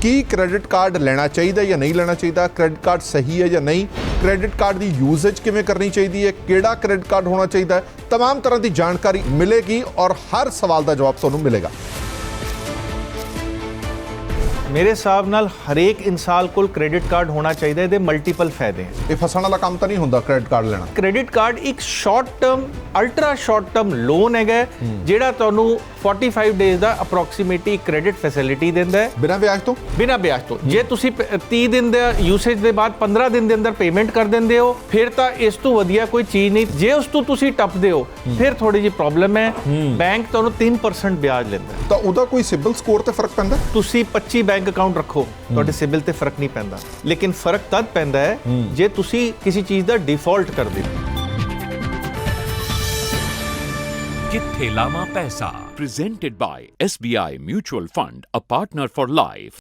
ਕੀ credit card ਲੈਣਾ ਚਾਹੀਦਾ ਜਾਂ ਨਹੀਂ ਲੈਣਾ ਚਾਹੀਦਾ ਕ੍ਰੈਡਿਟ ਕਾਰਡ ਸਹੀ ਹੈ ਜਾਂ ਨਹੀਂ ਕ੍ਰੈਡਿਟ ਕਾਰਡ ਦੀ ਯੂਜ਼ੇਜ ਕਿਵੇਂ ਕਰਨੀ ਚਾਹੀਦੀ ਹੈ ਕਿਹੜਾ ਕ੍ਰੈਡਿਟ ਕਾਰਡ ਹੋਣਾ ਚਾਹੀਦਾ ਹੈ तमाम ਤਰ੍ਹਾਂ ਦੀ ਜਾਣਕਾਰੀ ਮਿਲੇਗੀ ਔਰ ਹਰ ਸਵਾਲ ਦਾ ਜਵਾਬ ਤੁਹਾਨੂੰ ਮਿਲੇਗਾ ਮੇਰੇ ਹਿਸਾਬ ਨਾਲ ਹਰੇਕ ਇਨਸਾਨ ਕੋਲ ਕ੍ਰੈਡਿਟ ਕਾਰਡ ਹੋਣਾ ਚਾਹੀਦਾ ਇਹਦੇ ਮਲਟੀਪਲ ਫਾਇਦੇ ਹੈ ਇਹ ਫਸਣ ਵਾਲਾ ਕੰਮ ਤਾਂ ਨਹੀਂ ਹੁੰਦਾ ਕ੍ਰੈਡਿਟ ਕਾਰਡ ਲੈਣਾ ਕ੍ਰੈਡਿਟ ਕਾਰਡ ਇੱਕ short term ultra short term loan ਹੈਗਾ ਹੈ, ਜਿਹੜਾ ਤੁਹਾਨੂੰ 45 ਡੇਜ਼ ਦਾ ਅਪਰੋਕਸੀਮੇਟਲੀ ਕ੍ਰੈਡਿਟ ਫੈਸਿਲਿਟੀ ਦਿੰਦਾ ਹੈ। ਬਿਨਾਂ ਵਿਆਜ ਤੋਂ? ਬਿਨਾਂ ਵਿਆਜ ਤੋਂ। ਜੇ ਤੁਸੀਂ ਪ- 30 ਦਿਨ ਦੇ ਯੂਸੇਜ ਦੇ ਬਾਅਦ 15 ਦਿਨ ਦੇ ਅੰਦਰ ਪੇਮੈਂਟ ਕਰ ਦਿੰਦੇ ਹੋ ਫਿਰ ਤਾਂ ਇਸ ਤੋਂ ਵਧੀਆ ਕੋਈ ਚੀਜ਼ ਨਹੀਂ। ਜੇ ਉਸ ਤੋਂ ਤੁਸੀਂ ਟੱਪਦੇ ਹੋ ਫਿਰ ਥੋੜੀ ਜਿਹੀ ਪ੍ਰੋਬਲਮ ਹੈ। ਬੈਂਕ ਤੁਹਾਨੂੰ 3% ਵਿਆਜ ਲੈਂਦਾ ਤਾਂ ਉਹਦਾ ਕੋਈ ਸਿਬਲ ਸਕੋਰ ਤੇ ਫ਼ਰਕ ਪੈਂਦਾ? ਤੁਸੀਂ 25 ਬੈਂਕ ਅਕਾਊਂਟ ਰੱਖੋ ਤੁਹਾਡੇ ਸਿਬਿਲ ਤੇ ਫ਼ਰਕ ਨਹੀਂ ਪੈਂਦਾ। ਲੇਕਿਨ ਫ਼ਰਕ ਤਦ ਪੈਂਦਾ ਹੈ ਜੇ ਤੁਸੀਂ ਕਿਸੇ ਚੀਜ਼ ਦਾ ਡਿਫਾਲਟ ਕਰਦੇ ਹੋ। ਕਿੱਥੇ ਲਾਵਾਂ ਪੈਸਾ presented by SBI Mutual Fund a partner for life.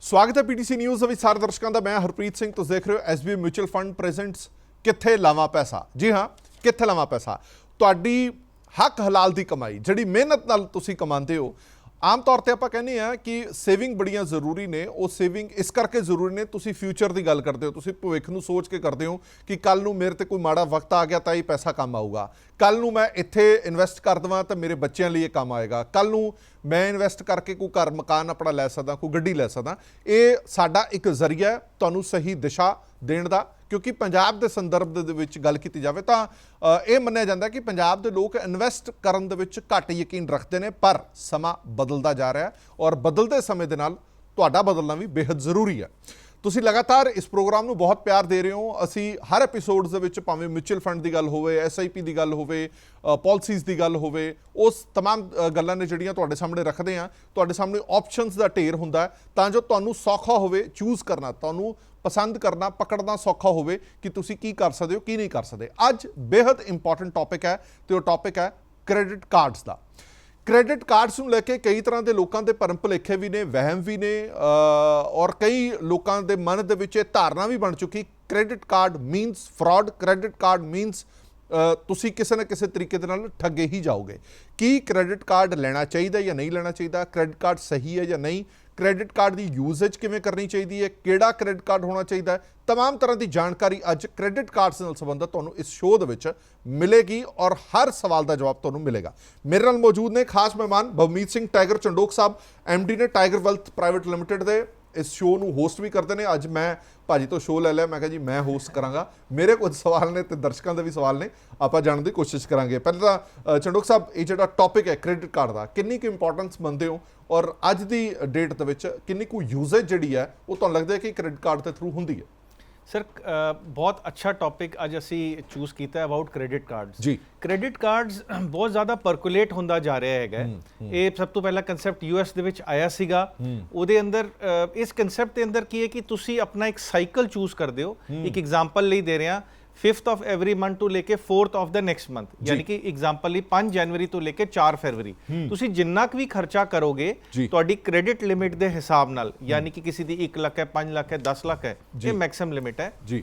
ਸਵਾਗਤ ਹੈ ਪੀਟੀਸੀ ਨਿਊਜ਼ ਵਿੱਚ ਸਾਰੇ ਦਰਸ਼ਕਾਂ ਦਾ। ਮੈਂ ਹਰਪ੍ਰੀਤ ਸਿੰਘ ਤੁਸੀਂ ਦੇਖ ਰਹੇ ਹੋ ਐਸਬੀ ਮਿਊਚੁਅਲ ਫੰਡ ਪ੍ਰੈਜ਼ੈਂਟਸ ਕਿੱਥੇ ਲਾਵਾਂ ਪੈਸਾ। ਜੀ ਹਾਂ ਕਿੱਥੇ ਲਾਵਾਂ ਪੈਸਾ। ਤੁਹਾਡੀ ਹੱਕ ਹਲਾਲ ਦੀ ਕਮਾਈ ਜਿਹੜੀ ਮਿਹਨਤ ਨਾਲ ਤੁਸੀਂ ਕਮਾਉਂਦੇ ਹੋ ਆਮ ਤੌਰ ਤੇ ਆਪਾਂ ਕਹਿੰਦੇ ਆ ਕਿ ਸੇਵਿੰਗ ਬੜੀਆਂ ਜ਼ਰੂਰੀ ਨੇ, ਉਹ ਸੇਵਿੰਗ ਇਸ ਕਰਕੇ ਜ਼ਰੂਰੀ ਨੇ, ਤੁਸੀਂ ਫਿਊਚਰ ਦੀ ਗੱਲ ਕਰਦੇ ਹੋ, ਤੁਸੀਂ ਭਵਿੱਖ ਨੂੰ ਸੋਚ ਕੇ ਕਰਦੇ ਹੋ ਕਿ ਕੱਲ ਨੂੰ ਮੇਰੇ ਤੇ ਕੋਈ ਮਾੜਾ ਵਕਤ ਆ ਗਿਆ ਤਾਂ ਇਹ ਪੈਸਾ ਕੰਮ ਆਊਗਾ। ਕੱਲ ਨੂੰ ਮੈਂ ਇੱਥੇ ਇਨਵੈਸਟ ਕਰ ਦਵਾਂ ਤਾਂ ਮੇਰੇ ਬੱਚਿਆਂ ਲਈ ਇਹ ਕੰਮ ਆਏਗਾ। ਕੱਲ ਨੂੰ ਮੈਂ ਇਨਵੈਸਟ ਕਰਕੇ ਕੋਈ ਘਰ ਮਕਾਨ ਆਪਣਾ ਲੈ ਸਕਦਾ, ਕੋਈ ਗੱਡੀ ਲੈ ਸਕਦਾ। ਇਹ ਸਾਡਾ ਇੱਕ ਜ਼ਰੀਆ ਤੁਹਾਨੂੰ ਸਹੀ ਦਿਸ਼ਾ ਦੇਣ ਦਾ। ਕਿਉਂਕਿ ਪੰਜਾਬ ਦੇ ਸੰਦਰਭ ਦੇ ਵਿੱਚ ਗੱਲ ਕੀਤੀ ਜਾਵੇ ਤਾਂ ਇਹ ਮੰਨਿਆ ਜਾਂਦਾ ਕਿ ਪੰਜਾਬ ਦੇ ਲੋਕ ਇਨਵੈਸਟ ਕਰਨ ਦੇ ਵਿੱਚ ਘੱਟ ਯਕੀਨ ਰੱਖਦੇ ਨੇ, ਪਰ ਸਮਾਂ ਬਦਲਦਾ ਜਾ ਰਿਹਾ ਔਰ ਬਦਲਦੇ ਸਮੇਂ ਦੇ ਨਾਲ ਤੁਹਾਡਾ ਬਦਲਣਾ ਵੀ ਬੇहद ਜ਼ਰੂਰੀ ਹੈ। ਤੁਸੀਂ ਲਗਾਤਾਰ ਇਸ ਪ੍ਰੋਗਰਾਮ ਨੂੰ ਬਹੁਤ ਪਿਆਰ ਦੇ ਰਹੇ ਹੋ। ਅਸੀਂ ਹਰ ਐਪੀਸੋਡਸ ਦੇ ਵਿੱਚ ਭਾਵੇਂ ਮਿਊਚੁਅਲ ਫੰਡ ਦੀ ਗੱਲ ਹੋਵੇ ਐਸਆਈਪੀ ਦੀ ਗੱਲ ਹੋਵੇ ਪਾਲਿਸੀਜ਼ ਦੀ ਗੱਲ ਹੋਵੇ, ਉਸ तमाम ਗੱਲਾਂ ਨੇ ਜਿਹੜੀਆਂ ਤੁਹਾਡੇ ਸਾਹਮਣੇ ਰੱਖਦੇ ਆ ਤੁਹਾਡੇ ਸਾਹਮਣੇ ਆਪਸ਼ਨਸ ਦਾ ਢੇਰ ਹੁੰਦਾ ਤਾਂ ਜੋ ਤੁਹਾਨੂੰ ਸੌਖਾ ਹੋਵੇ ਚੂਜ਼ ਕਰਨਾ, ਤੁਹਾਨੂੰ ਪਸੰਦ ਕਰਨਾ, ਪਕੜਨਾ ਸੌਖਾ ਹੋਵੇ ਕਿ ਤੁਸੀਂ ਕੀ ਕਰ ਸਕਦੇ ਹੋ, ਕੀ ਨਹੀਂ ਕਰ ਸਕਦੇ। ਅੱਜ ਬੇहद ਇੰਪੋਰਟੈਂਟ ਟੌਪਿਕ ਹੈ ਤੇ ਉਹ ਟੌਪਿਕ ਹੈ ਕ੍ਰੈਡਿਟ ਕਾਰਡਸ ਦਾ। ਕ੍ਰੈਡਿਟ ਕਾਰਡਸ ਨੂੰ ਲੈ ਕੇ ਕਈ ਤਰ੍ਹਾਂ ਦੇ ਲੋਕਾਂ ਦੇ ਭਰਮ ਭੁਲੇਖੇ ਵੀ ਨੇ, ਵਹਿਮ ਵੀ ਨੇ ਔਰ ਕਈ ਲੋਕਾਂ ਦੇ ਮਨ ਦੇ ਵਿੱਚ ਇਹ ਧਾਰਨਾ ਵੀ ਬਣ ਚੁੱਕੀ credit card means fraud credit card means ਤੁਸੀਂ ਕਿਸੇ ਨਾ ਕਿਸੇ ਤਰੀਕੇ ਦੇ ਨਾਲ ਠੱਗੇ ਹੀ ਜਾਓਗੇ। ਕੀ ਕ੍ਰੈਡਿਟ ਕਾਰਡ ਲੈਣਾ ਚਾਹੀਦਾ ਜਾਂ ਨਹੀਂ ਲੈਣਾ ਚਾਹੀਦਾ? ਕ੍ਰੈਡਿਟ ਕਾਰਡ ਸਹੀ ਹੈ ਜਾਂ ਨਹੀਂ? ਕ੍ਰੈਡਿਟ ਕਾਰਡ ਦੀ ਯੂਜ਼ੇਜ ਕਿਵੇਂ ਕਰਨੀ ਚਾਹੀਦੀ ਹੈ ਕਿਹੜਾ ਕ੍ਰੈਡਿਟ ਕਾਰਡ ਹੋਣਾ ਚਾਹੀਦਾ ਹੈ तमाम ਤਰ੍ਹਾਂ ਦੀ ਜਾਣਕਾਰੀ ਅੱਜ ਕ੍ਰੈਡਿਟ ਕਾਰਡਸ ਨਾਲ ਸੰਬੰਧਿਤ ਤੁਹਾਨੂੰ ਇਸ ਸ਼ੋਅ ਦੇ ਵਿੱਚ ਮਿਲੇਗੀ ਔਰ ਹਰ ਸਵਾਲ ਦਾ ਜਵਾਬ ਤੁਹਾਨੂੰ ਮਿਲੇਗਾ ਮੇਰੇ ਨਾਲ ਮੌਜੂਦ ਨੇ ਖਾਸ ਮਹਿਮਾਨ ਬਵਮੀਤ ਸਿੰਘ ਟਾਈਗਰ ਚੰਡੋਕ ਸਾਹਿਬ ਐਮਡੀ ਨੇ ਟਾਈਗਰ ਵੈਲਥ ਪ੍ਰਾਈਵੇਟ ਲਿਮਟਿਡ ਦੇ ਇਸ ਸ਼ੋਅ ਨੂੰ ਹੋਸਟ ਵੀ ਕਰਦੇ ਨੇ ਅੱਜ ਮੈਂ ਭਾਜੀ ਤੋਂ ਸ਼ੋਅ ਲੈ ਲਿਆ ਮੈਂ ਕਿਹਾ ਜੀ ਮੈਂ ਹੋਸਟ ਕਰਾਂਗਾ ਮੇਰੇ ਕੁਝ ਸਵਾਲ ਨੇ ਤੇ ਦਰਸ਼ਕਾਂ ਦੇ ਵੀ ਸਵਾਲ ਨੇ ਆਪਾਂ ਜਾਣਨ ਦੀ ਕੋਸ਼ਿਸ਼ ਕਰਾਂਗੇ ਪਹਿਲਾਂ ਤਾਂ ਅ, ਚੰਡੋਕ ਸਾਹਿਬ ਇਹ ਜਿਹੜਾ ਟੌਪਿਕ ਹੈ ਕ੍ਰੈਡਿਟ ਕਾਰਡ ਦਾ ਕਿੰਨੀ ਕੁ ਇੰਪੋਰਟੈਂਸ ਮੰਨਦੇ ਹੋ ਔਰ ਅੱਜ ਦੀ ਡੇਟ ਦੇ ਵਿੱਚ ਕਿੰਨੀ ਕੁ ਯੂਜ਼ੇਜ ਜਿਹੜੀ ਹੈ ਉਹ ਤੁਹਾਨੂੰ ਲੱਗਦਾ ਹੈ ਕਿ ਕ੍ਰੈਡਿਟ ਕਾਰਡ ਦੇ ਥਰੂ ਹੁੰਦੀ ਹੈ? ਸਰ ਬਹੁਤ ਅੱਛਾ ਟੌਪਿਕ ਅੱਜ ਅਸੀਂ ਚੂਜ਼ ਕੀਤਾ ਹੈ ਅਬਾਊਟ ਕ੍ਰੈਡਿਟ ਕਾਰਡਸ ਜੀ। ਕ੍ਰੈਡਿਟ ਕਾਰਡਸ ਬਹੁਤ ਜ਼ਿਆਦਾ ਪਰਕੂਲੇਟ ਹੁੰਦਾ ਜਾ ਰਿਹਾ ਹੈਗਾ। ਇਹ ਸਭ ਤੋਂ ਪਹਿਲਾ ਕਨਸੈਪਟ ਯੂਐਸ ਦੇ ਵਿੱਚ ਆਇਆ ਸੀਗਾ। ਉਹਦੇ ਅੰਦਰ ਇਸ ਕਨਸੈਪਟ ਦੇ ਅੰਦਰ ਕੀ ਹੈ ਕਿ ਤੁਸੀਂ ਆਪਣਾ ਇੱਕ ਸਾਈਕਲ ਚੂਜ਼ ਕਰਦੇ ਹੋ। ਇੱਕ ਐਗਜ਼ਾਮਪਲ ਲਈ ਦੇ ਰਿਹਾ। 5th ਆਫ ਐਵਰੀ ਮੰਥ ਤੋਂ ਲੈ ਕੇ 4th ਆਫ ਦਾ ਨੈਕਸਟ ਮੰਥ ਯਾਨੀ ਕਿ ਐਗਜ਼ਾਮਪਲ ਲਈ 5 ਜਨਵਰੀ ਤੋਂ ਲੈ ਕੇ 4 ਫਰਵਰੀ ਤੁਸੀਂ ਜਿੰਨਾ ਕੁ ਵੀ ਖਰਚਾ ਕਰੋਗੇ ਜੀ। ਤੁਹਾਡੀ ਕ੍ਰੈਡਿਟ ਲਿਮਿਟ ਦੇ ਹਿਸਾਬ ਨਾਲ ਯਾਨੀ ਕਿ ਕਿਸੇ ਦੀ 1 ਲੱਖ ਹੈ 5 ਲੱਖ ਹੈ 10 ਲੱਖ ਹੈ ਜੀ। ਇਹ ਮੈਕਸਿਮਮ ਲਿਮਿਟ ਹੈ ਜੀ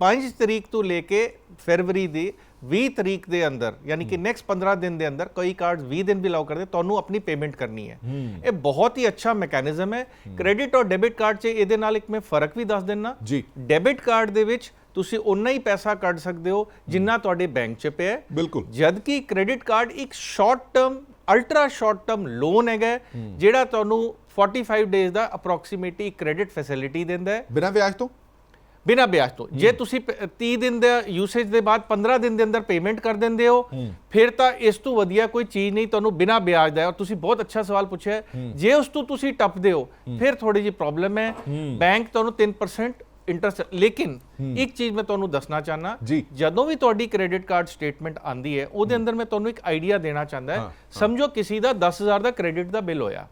5 ਤਰੀਕ ਤੋਂ ਲੈ ਕੇ ਫਰਵਰੀ ਦੀ 20 ਤਰੀਕ ਦੇ ਅੰਦਰ ਯਾਨੀ ਕਿ ਨੈਕਸਟ 15 ਦਿਨ ਦੇ ਅੰਦਰ ਕਈ ਕਾਰਡਸ 20 ਦਿਨ ਵੀ ਅਲਾਉ ਕਰਦੇ ਤੁਹਾਨੂੰ ਆਪਣੀ ਪੇਮੈਂਟ ਕਰਨੀ ਹੈ ਇਹ ਬਹੁਤ ਹੀ ਅੱਛਾ ਮੈਕੈਨਿਜ਼ਮ ਹੈ ਕ੍ਰੈਡਿਟ ਔਰ ਡੈਬਿਟ ਕਾਰਡ 'ਚ ਇਹਦੇ ਨਾਲ ਇੱਕ ਮੈਂ ਫ਼ਰਕ ਵੀ ਦੱਸ ਦਿੰਨਾ ਜੀ। ਡੈਬਿਟ ਕਾਰਡ ਦੇ ਵਿੱਚ ਤੁਸੀਂ ਉਨਾ ਹੀ ਪੈਸਾ ਕੱਢ ਸਕਦੇ ਹੋ ਜਿੰਨਾ ਤੁਹਾਡੇ ਬੈਂਕ 'ਚ ਪਿਆ ਹੈ। ਬਿਲਕੁਲ। ਜਦ ਕਿ ਕ੍ਰੈਡਿਟ ਕਾਰਡ ਇੱਕ short term ultra short term loan ਹੈਗਾ ਹੈ, ਜਿਹੜਾ ਤੁਹਾਨੂੰ 45 ਡੇਜ਼ ਦਾ ਅਪਰੋਕਸੀਮੇਟਲੀ ਕ੍ਰੈਡਿਟ ਫੈਸਿਲਿਟੀ ਦਿੰਦਾ ਹੈ। ਬਿਨਾਂ ਵਿਆਜ ਤੋਂ? ਬਿਨਾਂ ਵਿਆਜ ਤੋਂ। ਜੇ ਤੁਸੀਂ ਪ- 30 ਦਿਨ ਦੇ ਯੂਸੇਜ ਦੇ ਬਾਅਦ 15 ਦਿਨ ਦੇ ਅੰਦਰ ਪੇਮੈਂਟ ਕਰ ਦਿੰਦੇ ਹੋ ਫਿਰ ਤਾਂ ਇਸ ਤੋਂ ਵਧੀਆ ਕੋਈ ਚੀਜ਼ ਨਹੀਂ ਤੁਹਾਨੂੰ ਬਿਨਾਂ ਵਿਆਜ ਦਾ ਹੈ। ਔਰ ਤੁਸੀਂ ਬਹੁਤ ਅੱਛਾ ਸਵਾਲ ਪੁੱਛਿਆ ਹੈ। ਜੇ ਉਸ ਤੋਂ ਤੁਸੀਂ ਟੱਪਦੇ ਹੋ ਫਿਰ ਥੋੜੀ ਜਿਹੀ ਪ੍ਰੋਬਲਮ ਹੈ। ਬੈਂਕ ਤੁਹਾਨੂੰ 3% ਇੰਟਰਸਟ ਲੇਕਿਨ ਇੱਕ ਚੀਜ਼ ਮੈਂ ਤੁਹਾਨੂੰ ਦੱਸਣਾ ਚਾਹਨਾ। ਜਦੋਂ ਵੀ ਤੁਹਾਡੀ ਕ੍ਰੈਡਿਟ ਕਾਰਡ ਸਟੇਟਮੈਂਟ ਆਂਦੀ ਹੈ ਉਹਦੇ ਅੰਦਰ ਮੈਂ ਤੁਹਾਨੂੰ ਇੱਕ ਆਈਡੀਆ ਦੇਣਾ ਚਾਹੁੰਦਾ ਹੈ ਸਮਝੋ ਕਿਸੇ ਦਾ 10000 ਦਾ ਕ੍ਰੈਡਿਟ ਦਾ ਬਿੱਲ ਹੋਇਆ।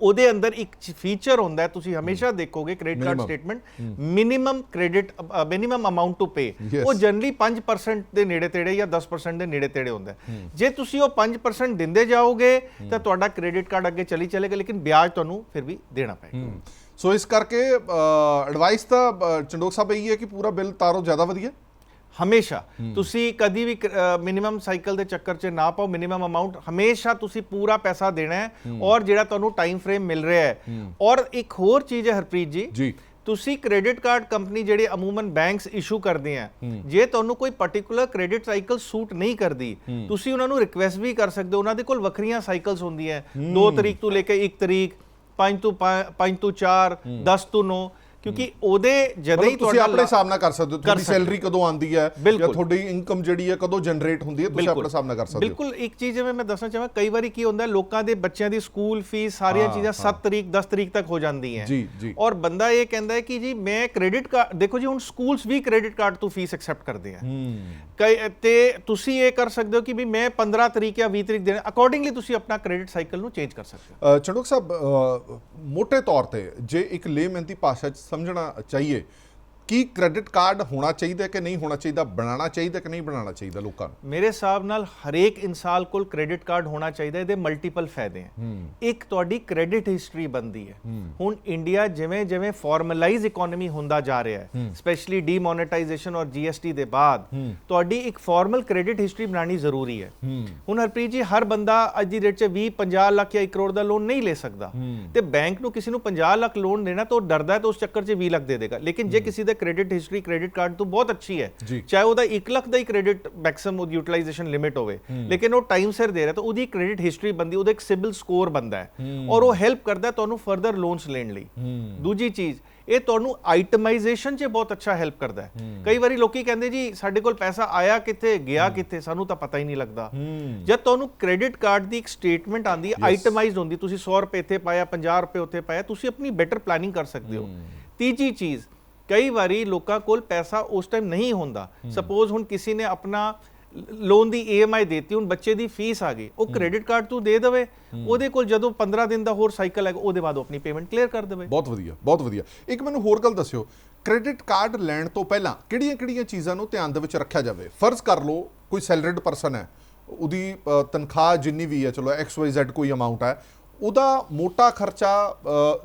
ਉਹਦੇ ਅੰਦਰ ਇੱਕ ਫੀਚਰ ਹੁੰਦਾ ਤੁਸੀਂ ਹਮੇਸ਼ਾ ਦੇਖੋਗੇ credit card. Statement minimum credit minimum amount to pay. ਉਹ ਜਨਰਲੀ 5% ਦੇ ਨੇੜੇ ਤੇੜੇ ਜਾਂ 10% ਦੇ ਨੇੜੇ ਤੇੜੇ ਹੁੰਦਾ। ਜੇ ਤੁਸੀਂ ਉਹ 5% ਦਿੰਦੇ ਜਾਓਗੇ ਤਾਂ ਤੁਹਾਡਾ ਕ੍ਰੈਡਿਟ ਕਾਰਡ ਅੱਗੇ ਚਲੀ ਚੱਲੇਗਾ ਲੇਕਿਨ ਵਿਆਜ ਤੁਹਾਨੂੰ ਫਿਰ ਵੀ ਦੇਣਾ ਪਏਗਾ। ਸੋ ਇਸ ਕਰਕੇ ਐਡਵਾਈਸ ਤਾਂ ਚੰਡੋਕ ਸਾਹਿਬ ਇਹੀ ਹੈ ਕਿ ਪੂਰਾ ਬਿੱਲ ਤਾਰੋ ਜ਼ਿਆਦਾ ਵਧੀਆ। ਹਮੇਸ਼ਾ। ਤੁਸੀਂ ਕਦੀ ਵੀ ਮਿਨੀਮਮ ਸਾਈਕਲ ਦੇ ਚੱਕਰ 'ਚ ਨਾ ਪਾਓ ਮਿਨੀਮਮ ਅਮਾਉਂਟ ਹਮੇਸ਼ਾ ਤੁਸੀਂ ਪੂਰਾ ਪੈਸਾ ਦੇਣਾ ਹੈ ਔਰ ਜਿਹੜਾ ਤੁਹਾਨੂੰ ਟਾਈਮ ਫਰੇਮ ਮਿਲ ਰਿਹਾ ਹੈ। ਔਰ ਇੱਕ ਹੋਰ ਚੀਜ਼ ਹੈ ਹਰਪ੍ਰੀਤ ਜੀ ਜੀ। ਤੁਸੀਂ ਕ੍ਰੈਡਿਟ ਕਾਰਡ ਕੰਪਨੀ ਜਿਹੜੇ ਅਮੂਮਨ ਬੈਂਕਸ ਇਸ਼ੂ ਕਰਦੇ ਆ ਜੇ ਤੁਹਾਨੂੰ ਕੋਈ ਪਾਰਟਿਕੂਲਰ ਕ੍ਰੈਡਿਟ ਸਾਈਕਲ ਸੂਟ ਨਹੀਂ ਕਰਦੀ ਤੁਸੀਂ ਉਹਨਾਂ ਨੂੰ ਰਿਕਵੈਸਟ ਵੀ ਕਰ ਸਕਦੇ ਹੋ। ਉਹਨਾਂ ਦੇ ਕੋਲ ਵੱਖਰੀਆਂ ਸਾਈਕਲਸ ਹੁੰਦੀਆਂ 2 ਤਰੀਕ ਤੋਂ ਲੈ ਕੇ 1 ਤਰੀਕ 5 ਤੋਂ 5 ਤੋਂ 4 10 ਤੋਂ 9 ਕਿਉਂਕਿ ਉਹਦੇ ਜਦੋਂ ਹੀ ਤੁਸੀਂ ਆਪਣੇ ਹਿਸਾਬ ਨਾਲ ਕਰ ਸਕਦੇ ਹੋ ਤੁਹਾਡੀ ਹੋ। ਸੈਲਰੀ ਕਦੋਂ ਆਉਂਦੀ ਹੈ ਜਾਂ। ਤੁਹਾਡੀ ਇਨਕਮ ਜਿਹੜੀ ਹੈ ਕਦੋਂ ਜਨਰੇਟ ਹੁੰਦੀ ਹੈ ਤੁਸੀਂ ਆਪਣੇ ਹਿਸਾਬ ਨਾਲ ਕਰ ਸਕਦੇ ਹੋ। ਬਿਲਕੁਲ ਇੱਕ ਚੀਜ਼ ਜਿਵੇਂ ਮੈਂ ਦੱਸਣਾ ਚਾਹਾਂ ਕਈ ਵਾਰੀ ਕੀ ਹੁੰਦਾ ਹੈ, ਲੋਕਾਂ ਦੇ ਬੱਚਿਆਂ ਦੀ ਸਕੂਲ ਫੀਸ ਸਾਰੀਆਂ ਹਾਂ, ਚੀਜ਼ਾਂ 7 ਤਰੀਕ 10 ਤਰੀਕ ਤੱਕ ਹੋ ਜਾਂਦੀਆਂ ਜੀ, ਜੀ। ਔਰ ਬੰਦਾ ਇਹ ਕਹਿੰਦਾ ਹੈ ਕਿ ਜੀ ਮੈਂ ਕ੍ਰੈਡਿਟ ਕਾਰਡ ਦੇਖੋ ਜੀ ਹੁਣ ਸਕੂਲਸ ਵੀ ਕ੍ਰੈਡਿਟ ਕਾਰਡ ਤੋਂ ਫੀਸ ਐਕਸੈਪਟ ਕਰਦੇ ਆ। ਤੇ ਤੁਸੀਂ ਇਹ ਕਰ ਸਕਦੇ ਹੋ ਕਿ ਵੀ ਮੈਂ 15 ਤਰੀਕ ਜਾਂ 20 ਤਰੀਕ ਦੇਣਾ ਅਕੋਰਡਿੰਗਲੀ ਤੁਸੀਂ ਆਪਣਾ ਕ੍ਰੈਡਿਟ ਸਾਈਕਲ ਨੂੰ ਚੇਂਜ ਕਰ ਸਕਦੇ ਹੋ। ਅ, ਚੰਡੋਕ ਸਾਹਿਬ ਅ, ਮੋٹے ਤੌਰ ਤੇ ਜੇ ਇੱਕ ਲੇਮੈਨ ਦੀ ਭਾਸ਼ਾ ਚ ਸਮਝਣਾ ਚਾਹੀਏ ਕੀ ਕ੍ਰੈਡਿਟ ਕਾਰਡ ਹੋਣਾ ਚਾਹੀਦਾ ਕਿ ਨਹੀਂ ਹੋਣਾ ਚਾਹੀਦਾ ਬਣਾਉਣਾ ਚਾਹੀਦਾ ਕਿ ਨਹੀਂ ਬਣਾਉਣਾ ਚਾਹੀਦਾ ਲੋਕਾਂ ਨੂੰ? ਮੇਰੇ ਹਿਸਾਬ ਨਾਲ ਹਰੇਕ ਇਨਸਾਨ ਕੋਲ ਕ੍ਰੈਡਿਟ ਕਾਰਡ ਹੋਣਾ ਚਾਹੀਦਾ ਇਹਦੇ ਮਲਟੀਪਲ ਫਾਇਦੇ ਹਨ ਇੱਕ ਤੁਹਾਡੀ ਕ੍ਰੈਡਿਟ ਹਿਸਟਰੀ ਬਣਦੀ ਹੈ। ਹੁਣ ਇੰਡੀਆ ਜਿਵੇਂ ਜਿਵੇਂ ਫਾਰਮਲਾਈਜ਼ ਇਕਨੋਮੀ ਹੁੰਦਾ ਜਾ ਰਿਹਾ ਹੈ ਸਪੈਸ਼ਲੀ ਡੀਮੋਨੇਟਾਈਜੇਸ਼ਨ ਔਰ ਜੀਐਸਟੀ ਦੇ ਬਾਅਦ ਤੁਹਾਡੀ ਇੱਕ ਫਾਰਮਲ ਕ੍ਰੈਡਿਟ ਹਿਸਟਰੀ ਬਣਾਉਣੀ ਜ਼ਰੂਰੀ ਹੈ। ਹੁਣ ਹਰਪ੍ਰੀਤ ਜੀ ਹਰ ਬੰਦਾ ਅੱਜ ਦੀ ਡੇਟ 'ਚ 20 50 ਲੱਖ ਜਾਂ 1 ਕਰੋੜ ਦਾ ਲੋਨ ਨਹੀਂ ਲੈ ਸਕਦਾ। ਤੇ ਬੈਂਕ ਨੂੰ ਕਿਸੇ ਨੂੰ 50 ਲੱਖ ਲੋਨ ਦੇਣਾ ਤਾਂ ਉਹ ਡਰਦਾ ਹੈ ਤਾਂ ਉਸ ਚੱਕਰ 'ਚ 20 ਲੱਖ ਦੇ ਦੇਗਾ। ਲੇਕਿਨ ਜੇ ਕਿਸੇ ਦਾ ਕ੍ਰੈਡਿਟ ਹਿਸਟਰੀ ਕ੍ਰੈਡਿਟ ਕਾਰਡ ਤੋਂ ਬਹੁਤ ਅੱਛੀ ਹੈ। ਚਾਹੇ ਉਹਦਾ 1 ਲੱਖ ਦਾ ਹੀ ਕ੍ਰੈਡਿਟ ਮੈਕਸਿਮਮ ਉਹਦੀ ਯੂਟਿਲਾਈਜੇਸ਼ਨ ਲਿਮਿਟ ਹੋਵੇ। ਲੇਕਿਨ ਉਹ ਟਾਈਮ ਸਿਰ ਦੇ ਰਿਹਾ ਤਾਂ ਉਹਦੀ ਕ੍ਰੈਡਿਟ ਹਿਸਟਰੀ ਬੰਦੀ ਉਹਦਾ ਇੱਕ ਸਿਬਿਲ ਸਕੋਰ ਬੰਦਾ ਹੈ। ਔਰ ਉਹ ਹੈਲਪ ਕਰਦਾ ਤੁਹਾਨੂੰ ਫਰਦਰ ਲੋਨਸ ਲੈਣ ਲਈ। ਦੂਜੀ ਚੀਜ਼ ਇਹ ਤੁਹਾਨੂੰ ਆਈਟਮਾਈਜੇਸ਼ਨ 'ਚ ਬਹੁਤ ਅੱਛਾ ਹੈਲਪ ਕਰਦਾ ਹੈ। ਕਈ ਵਾਰੀ ਲੋਕੀ ਕਹਿੰਦੇ ਜੀ ਸਾਡੇ ਕੋਲ ਪੈਸਾ ਆਇਆ ਕਿੱਥੇ ਗਿਆ ਕਿੱਥੇ ਸਾਨੂੰ ਤਾਂ ਪਤਾ ਹੀ ਨਹੀਂ ਲੱਗਦਾ। ਜਦ ਤੁਹਾਨੂੰ ਕ੍ਰੈਡਿਟ ਕਾਰਡ ਦੀ ਇੱਕ ਸਟੇਟਮੈਂਟ ਆਂਦੀ ਹੈ ਆਈਟਮਾਈਜ਼ਡ ਹੁੰਦੀ ਤੁਸੀਂ 100 ਰੁਪਏ ਇੱਥੇ ਪਾਇਆ 50 ਰੁਪਏ ਉੱਥੇ ਪਾਇਆ ਤੁਸੀਂ ਆਪਣੀ ਬੈਟਰ ਪਲੈਨਿੰਗ ਕਰ ਸਕਦੇ ਹੋ। ਤੀਜੀ ਚੀਜ਼ ਕਈ ਵਾਰੀ ਲੋਕਾਂ ਕੋਲ ਪੈਸਾ ਉਸ ਟਾਈਮ ਨਹੀਂ ਹੁੰਦਾ। ਸਪੋਜ਼ ਹੁਣ ਕਿਸੇ ਨੇ ਆਪਣਾ ਲੋਨ ਦੀ EMI ਦੇਤੀ ਹੁਣ ਬੱਚੇ ਦੀ ਫੀਸ ਆ ਗਈ ਉਹ ਕ੍ਰੈਡਿਟ ਕਾਰਡ ਤੋਂ ਦੇ ਦੇਵੇ ਉਹਦੇ ਕੋਲ ਜਦੋਂ 15 ਦਿਨ ਦਾ ਹੋਰ ਸਾਈਕਲ ਹੈ ਉਹਦੇ ਬਾਅਦ ਉਹ ਆਪਣੀ ਪੇਮੈਂਟ ਕਲੀਅਰ ਕਰ ਦੇਵੇ। ਬਹੁਤ ਵਧੀਆ ਬਹੁਤ ਵਧੀਆ। ਇੱਕ ਮੈਨੂੰ ਹੋਰ ਗੱਲ ਦੱਸਿਓ ਕ੍ਰੈਡਿਟ ਕਾਰਡ ਲੈਣ ਤੋਂ ਪਹਿਲਾਂ ਕਿਹੜੀਆਂ-ਕਿਹੜੀਆਂ ਚੀਜ਼ਾਂ ਨੂੰ ਧਿਆਨ ਦੇ ਵਿੱਚ ਰੱਖਿਆ ਜਾਵੇ? ਫਰਜ਼ ਕਰ ਲਓ ਕੋਈ ਸੈਲਰੀਡ ਪਰਸਨ ਹੈ ਉਹਦੀ ਤਨਖਾਹ ਜਿੰਨੀ ਵੀ ਹੈ ਚਲੋ XYZ ਕੋਈ ਅਮਾਉਂਟ ਹੈ ਉਹਦਾ ਮੋਟਾ ਖਰਚਾ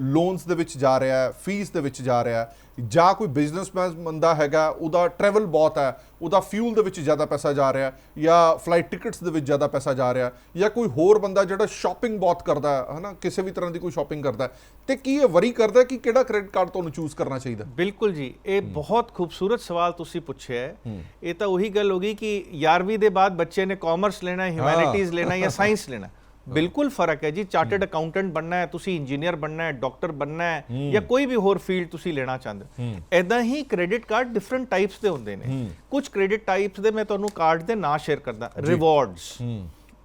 ਲੋਨਸ ਦੇ ਵਿੱਚ ਜਾ ਰਿਹਾ ਹੈ ਫੀਸ ਦੇ ਵਿੱਚ ਜਾ ਰਿਹਾ ਹੈ। ਜਾਂ ਕੋਈ ਬਿਜ਼ਨਸਮੈਨ ਬੰਦਾ ਹੈਗਾ ਉਹਦਾ ਟਰੈਵਲ ਬਹੁਤ ਹੈ ਉਹਦਾ ਫਿਊਲ ਦੇ ਵਿੱਚ ਜ਼ਿਆਦਾ ਪੈਸਾ ਜਾ ਰਿਹਾ ਹੈ ਜਾਂ ਫਲਾਈਟ ਟਿਕਟਸ ਦੇ ਵਿੱਚ ਜ਼ਿਆਦਾ ਪੈਸਾ ਜਾ ਰਿਹਾ ਹੈ ਜਾਂ ਕੋਈ ਹੋਰ ਬੰਦਾ ਜਿਹੜਾ ਸ਼ਾਪਿੰਗ ਬਹੁਤ ਕਰਦਾ ਹੈ ਹਨਾ ਕਿਸੇ ਵੀ ਤਰ੍ਹਾਂ ਦੀ ਕੋਈ ਸ਼ਾਪਿੰਗ ਕਰਦਾ ਤੇ ਕੀ ਇਹ ਵਰੀ ਕਰਦਾ ਕਿ ਕਿਹੜਾ ਕ੍ਰੈਡਿਟ ਕਾਰਡ ਤੁਹਾਨੂੰ ਚੂਜ਼ ਕਰਨਾ ਚਾਹੀਦਾ? ਬਿਲਕੁਲ ਜੀ ਇਹ ਬਹੁਤ ਖੂਬਸੂਰਤ ਸਵਾਲ ਤੁਸੀਂ ਪੁੱਛਿਆ ਹੈ। ਇਹ ਤਾਂ ਉਹੀ ਗੱਲ ਹੋ ਗਈ ਕਿ 11ਵੀਂ ਦੇ ਬਾਅਦ ਬੱਚੇ ਨੇ ਕਾਮਰਸ ਲੈਣਾ ਹੈ ਹਿਊਮੈਨਿਟੀਜ਼ ਲੈਣਾ ਹੈ ਜਾਂ ਸਾਇੰਸ ਲੈਣਾ। ਬਿਲਕੁਲ ਫ਼ਰਕ ਹੈ ਜੀ। ਚਾਰਟਰਡ ਅਕਾਊਂਟੈਂਟ ਬਣਨਾ ਹੈ ਤੁਸੀਂ ਇੰਜੀਨੀਅਰ ਬਣਨਾ ਹੈ ਡਾਕਟਰ ਬਣਨਾ ਹੈ ਜਾਂ ਕੋਈ ਵੀ ਹੋਰ ਫੀਲਡ ਤੁਸੀਂ ਲੈਣਾ ਚਾਹੁੰਦੇ ਹੋ। ਐਦਾਂ ਹੀ ਕ੍ਰੈਡਿਟ ਕਾਰਡ ਡਿਫਰੈਂਟ ਟਾਈਪਸ ਦੇ ਹੁੰਦੇ ਨੇ। ਕੁਝ ਕ੍ਰੈਡਿਟ ਟਾਈਪਸ ਦੇ ਮੈਂ ਤੁਹਾਨੂੰ ਕਾਰਡ ਦੇ ਨਾਂ ਸ਼ੇਅਰ ਕਰਦਾ। Rewards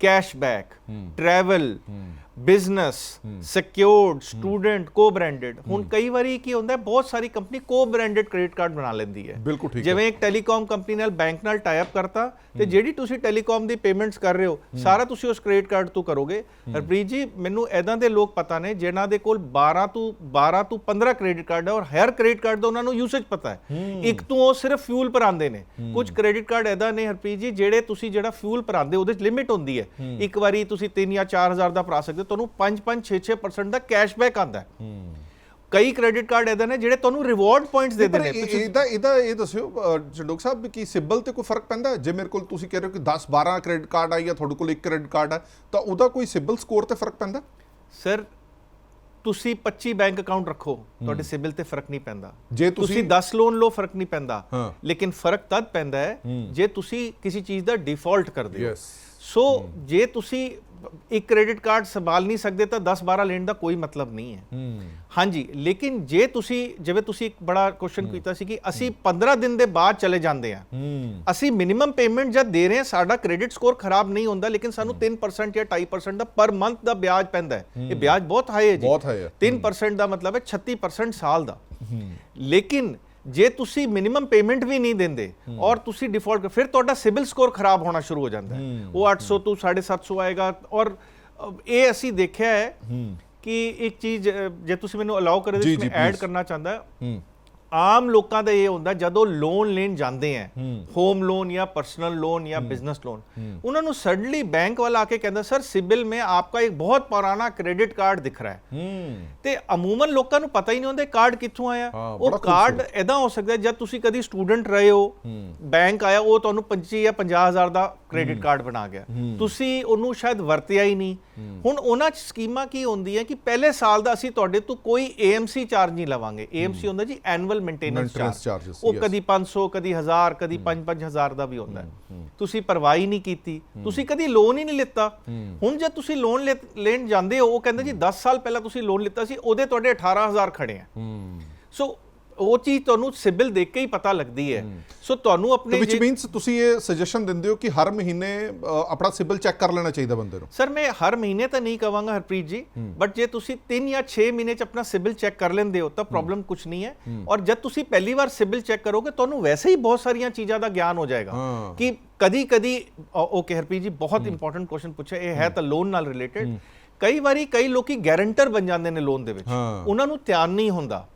cashback travel business secured student co branded ਹੁਣ ਕਈ ਵਾਰੀ ਕੀ ਹੁੰਦਾ ਬਹੁਤ ਸਾਰੀ company co branded credit card ਬਣਾ ਲੈਂਦੀ ਹੈ। ਜਿਵੇਂ ਇੱਕ ਟੈਲੀਕਾਮ ਕੰਪਨੀ ਨਾਲ ਬੈਂਕ ਨਾਲ ਟਾਈ ਅਪ ਕਰਤਾ ਤੇ ਜਿਹੜੀ ਤੁਸੀਂ ਟੈਲੀਕਾਮ ਦੀ ਪੇਮੈਂਟਸ ਕਰ ਰਹੇ ਹੋ ਸਾਰਾ ਤੁਸੀਂ ਉਸ ਕ੍ਰੈਡਿਟ ਕਾਰਡ ਤੋਂ ਕਰੋਗੇ। ਹਰਪ੍ਰੀਤ ਜੀ ਮੈਨੂੰ ਐਦਾਂ ਦੇ ਲੋਕ ਪਤਾ ਨੇ ਜਿਨ੍ਹਾਂ ਦੇ ਕੋਲ 12 ਤੋਂ 12 ਤੋਂ 15 ਕ੍ਰੈਡਿਟ ਕਾਰਡ ਹੈ ਔਰ ਹਰ ਕ੍ਰੈਡਿਟ ਕਾਰਡ ਦਾ ਉਹਨਾਂ ਨੂੰ ਯੂਸੇਜ ਪਤਾ ਹੈ। ਇੱਕ ਤੋਂ ਉਹ ਸਿਰਫ ਫਿਊਲ ਭਰਾਉਂਦੇ ਨੇ। ਕੁਝ ਕ੍ਰੈਡਿਟ ਕਾਰਡ ਐਦਾਂ ਨੇ ਹਰਪ੍ਰੀਤ ਜੀ ਜਿਹੜੇ ਤੁਸੀਂ ਜਿਹੜਾ ਫਿਊਲ ਭਰਾਉਂਦੇ ਉਹਦੇ ਚ ਲਿਮਿਟ ਹੁੰਦੀ ਹੈ। ਇੱਕ ਵਾਰੀ ਤੁਸੀਂ 3 ਜਾਂ 4000 ਦਾ ਭਰਾ ਸਕਦੇ ਹੋ ਤੁਹਾਨੂੰ 5 5 6 6% ਦਾ ਕੈਸ਼ਬੈਕ ਆਉਂਦਾ ਹੈ। ਕਈ ਕ੍ਰੈਡਿਟ ਕਾਰਡ ਐਦਾਂ ਨੇ ਜਿਹੜੇ ਤੁਹਾਨੂੰ ਰਿਵਾਰਡ ਪੁਆਇੰਟਸ ਦੇ ਦਿੰਦੇ ਨੇ। ਇਹ- ਇਹਦਾ ਇਹਦਾ ਇਹ ਦੱਸਿਓ ਚੰਡੋਕ ਸਾਹਿਬ ਕਿ ਸਿਬਲ ਤੇ ਕੋਈ ਫ਼ਰਕ ਪੈਂਦਾ? ਜੇ ਮੇਰੇ ਕੋਲ ਤੁਸੀਂ ਕਹਿ ਰਹੇ ਹੋ ਕਿ 10 12 ਕ੍ਰੈਡਿਟ ਕਾਰਡ ਆ ਜਾਂ ਤੁਹਾਡੇ ਕੋਲ ਇੱਕ ਕ੍ਰੈਡਿਟ ਕਾਰਡ ਹੈ ਤਾਂ ਉਹਦਾ ਕੋਈ ਸਿਬਲ ਸਕੋਰ ਤੇ ਫ਼ਰਕ ਪੈਂਦਾ? ਸਰ ਤੁਸੀਂ 25 ਬੈਂਕ ਅਕਾਊਂਟ ਰੱਖੋ ਤੁਹਾਡੇ ਸਿਬਿਲ ਤੇ ਫ਼ਰਕ ਨਹੀਂ ਪੈਂਦਾ। ਜੇ ਤੁਸੀਂ ਤੁਸੀਂ 10 ਲੋਨ ਲਓ ਫ਼ਰਕ ਨਹੀਂ ਪੈਂਦਾ। ਲੇਕਿਨ ਫ਼ਰਕ ਤਦ ਪੈਂਦਾ ਹੈ ਜੇ ਤੁਸੀਂ ਕਿਸੇ ਚੀਜ਼ ਦਾ ਡਿਫਾਲਟ ਕਰਦੇ ਹੋ. ਸੋ ਜੇ ਤੁਸੀਂ ਇੱਕ ਕ੍ਰੈਡਿਟ ਕਾਰਡ ਸੰਭਾਲ ਨਹੀਂ ਸਕਦੇ ਤਾਂ 10 12 ਲੈਣ ਦਾ ਕੋਈ ਮਤਲਬ ਨਹੀਂ ਹੈ। ਹਾਂਜੀ ਲੇਕਿਨ ਜੇ ਤੁਸੀਂ ਜਿਵੇਂ ਤੁਸੀਂ ਇੱਕ ਬੜਾ ਕੁਐਸਚਨ ਕੀਤਾ ਸੀ ਕਿ ਅਸੀਂ 15 ਦਿਨ ਦੇ ਬਾਅਦ ਚਲੇ ਜਾਂਦੇ ਆ ਅਸੀਂ ਮਿਨੀਮਮ ਪੇਮੈਂਟ ਜਦ ਦੇ ਰਹੇ ਹਾਂ ਸਾਡਾ ਕ੍ਰੈਡਿਟ ਸਕੋਰ ਖਰਾਬ ਨਹੀਂ ਹੁੰਦਾ ਲੇਕਿਨ ਸਾਨੂੰ 3% ਜਾਂ 2.5% ਦਾ ਪਰ ਮੰਥ ਦਾ ਵਿਆਜ ਪੈਂਦਾ ਹੈ। ਇਹ ਵਿਆਜ ਬਹੁਤ ਹਾਈ ਹੈ ਜੀ। ਬਹੁਤ high ਹੈ। 3% ਦਾ ਮਤਲਬ ਹੈ 36% ਸਾਲ ਦਾ। ਲੇਕਿਨ ਜੇ ਤੁਸੀਂ ਮਿਨੀਮਮ ਪੇਮੈਂਟ ਵੀ ਨਹੀਂ ਦਿੰਦੇ ਔਰ ਤੁਸੀਂ ਡਿਫਾਲਟ ਫਿਰ ਤੁਹਾਡਾ ਸਿਬਿਲ ਸਕੋਰ ਖਰਾਬ ਹੋਣਾ ਸ਼ੁਰੂ ਹੋ ਜਾਂਦਾ ਹੈ। ਉਹ 800 ਤੋਂ 750 ਆਏਗਾ ਔਰ ਇਹ ਅਸੀਂ ਦੇਖਿਆ ਹੈ ਕਿ ਇੱਕ ਚੀਜ਼ ਜੇ ਤੁਸੀਂ ਮੈਨੂੰ ਅਲਾਉ ਕਰੇ ਜੀ, ਮੈਂ ਐਡ. ਕਰਨਾ ਚਾਹੁੰਦਾ ਆਮ ਲੋਕਾਂ ਦਾ ਇਹ ਹੁੰਦਾ ਜਦੋਂ ਲੋਨ ਲੈਣ ਜਾਂਦੇ ਆ ਹੋਮ ਲੋਨ ਜਾਂ ਪਰਸਨਲ ਲੋਨ ਜਾਂ ਬਿਜ਼ਨਸ ਲੋਨ ਉਹਨਾਂ ਨੂੰ ਸਡਨਲੀ ਬੈਂਕ ਵਾਲਾ ਆ ਕੇ ਕਹਿੰਦਾ ਸਰ ਸਿਬਿਲ ਮੇ ਆਪਕਾ ਇੱਕ ਬਹੁਤ ਪੁਰਾਣਾ ਕ੍ਰੈਡਿਟ ਕਾਰਡ ਦਿਖ ਰਿਹਾ ਹੈ। ਤੇ ਅਮੂਮਨ ਲੋਕਾਂ ਨੂੰ ਪਤਾ ਹੀ ਨਹੀਂ ਹੁੰਦਾ ਕਾਰਡ ਕਿੱਥੋਂ ਆਇਆ। ਉਹ ਕਾਰਡ ਐਦਾਂ ਹੋ ਸਕਦਾ ਜਦ ਤੁਸੀਂ ਕਦੀ ਸਟੂਡੈਂਟ ਰਹੇ ਹੋ ਬੈਂਕ ਆਇਆ ਉਹ ਤੁਹਾਨੂੰ 25 ਜਾਂ 50000 ਦਾ ਕ੍ਰੈਡਿਟ ਕਾਰਡ ਬਣਾ ਗਿਆ। ਤੁਸੀਂ ਉਹਨੂੰ ਸ਼ਾਇਦ ਵਰਤਿਆ ਹੀ ਨਹੀਂ। ਹੁਣ ਉਹਨਾਂ ਚ ਸਕੀਮਾਂ ਕੀ ਹੁੰਦੀ ਹੈ ਕਿ ਪਹਿਲੇ ਸਾਲ ਦਾ ਅਸੀਂ ਤੁਹਾਡੇ ਤੋਂ ਕੋਈ AMC ਚਾਰਜ ਨਹੀਂ ਲਵਾਂਗੇ। AMC ਹੁੰਦਾ ਜੀ ਐਨੂਅਲ ਮੇਨਟੇਨੈਂਸ ਚਾਰਜ ਉਹ. ਕਦੀ 500 ਕਦੀ 1000 ਕਦੀ 5-5000 ਦਾ ਵੀ ਹੁੰਦਾ ਤੁਸੀਂ ਪਰਵਾਹ ਨਹੀਂ ਕੀਤੀ। ਤੁਸੀਂ ਕਦੀ ਲੋਨ ਹੀ ਨਹੀਂ ਲਿੱਤਾ। ਹੁਣ ਜੇ ਤੁਸੀਂ ਲੋਨ ਲੈਣ ਜਾਂਦੇ ਹੋ ਉਹ ਕਹਿੰਦੇ ਜੀ 10 ਸਾਲ ਪਹਿਲਾਂ ਤੁਸੀਂ ਲੋਨ ਲਿੱਤਾ ਸੀ ਉਹਦੇ ਤੁਹਾਡੇ 18000 ਖੜੇ ਆ। ਸੋ ਉਹ ਚੀਜ਼ ਤੁਹਾਨੂੰ ਸਿਬਿਲ ਦੇਖ ਕੇ ਹੀ ਪਤਾ ਲੱਗਦੀ ਹੈ। ਸੋ ਤੁਹਾਨੂੰ ਆਪਣੇ ਵਿਚ ਮੀਨਸ ਤੁਸੀਂ ਇਹ ਸੁਜੈਸ਼ਨ ਦਿੰਦੇ ਹੋ ਕਿ ਹਰ ਮਹੀਨੇ ਆਪਣਾ ਸਿਬਿਲ ਚੈੱਕ ਕਰ ਲੈਣਾ ਚਾਹੀਦਾ ਬੰਦੇ ਨੂੰ। ਸਰ ਮੈਂ ਹਰ ਮਹੀਨੇ ਤਾਂ ਨਹੀਂ ਕਵਾਂਗਾ ਹਰਪ੍ਰੀਤ ਜੀ ਬਟ ਜੇ ਤੁਸੀਂ 3 ਜਾਂ 6 ਮਹੀਨੇ ਚ ਆਪਣਾ ਸਿਬਿਲ ਚੈੱਕ ਕਰ ਲੈਂਦੇ ਹੋ ਤਾਂ ਪ੍ਰੋਬਲਮ ਕੁਝ ਨਹੀਂ ਹੈ। ਔਰ ਜਦ ਤੁਸੀਂ ਪਹਿਲੀ ਵਾਰ ਸਿਬਿਲ ਚੈੱਕ ਕਰੋਗੇ ਤੁਹਾਨੂੰ ਵੈਸੇ ਹੀ ਬਹੁਤ ਸਾਰੀਆਂ ਚੀਜ਼ਾਂ ਦਾ ਗਿਆਨ ਹੋ ਜਾਏਗਾ। ਕਿ ਕਦੀ ਕਦੀ ਓਕੇ ਹਰਪ੍ਰੀਤ ਜੀ ਬਹੁਤ ਇੰਪੋਰਟੈਂਟ ਕੁਐਸਚਨ ਪੁੱਛਿਆ। ਇਹ ਹੈ ਤਾਂ ਲੋਨ ਨਾਲ ਰਿਲੇਟਡ ਕਈ ਵਾਰੀ ਕਈ ਲੋਕੀ ਗਾਰੰਟਰ ਬਣ ਜਾਂਦੇ ਨੇ ਲੋਨ ਦੇ ਵਿੱਚ। ਉਹਨਾਂ ਨੂੰ ਧਿਆਨ ਨਹੀਂ ਹੁੰਦਾ।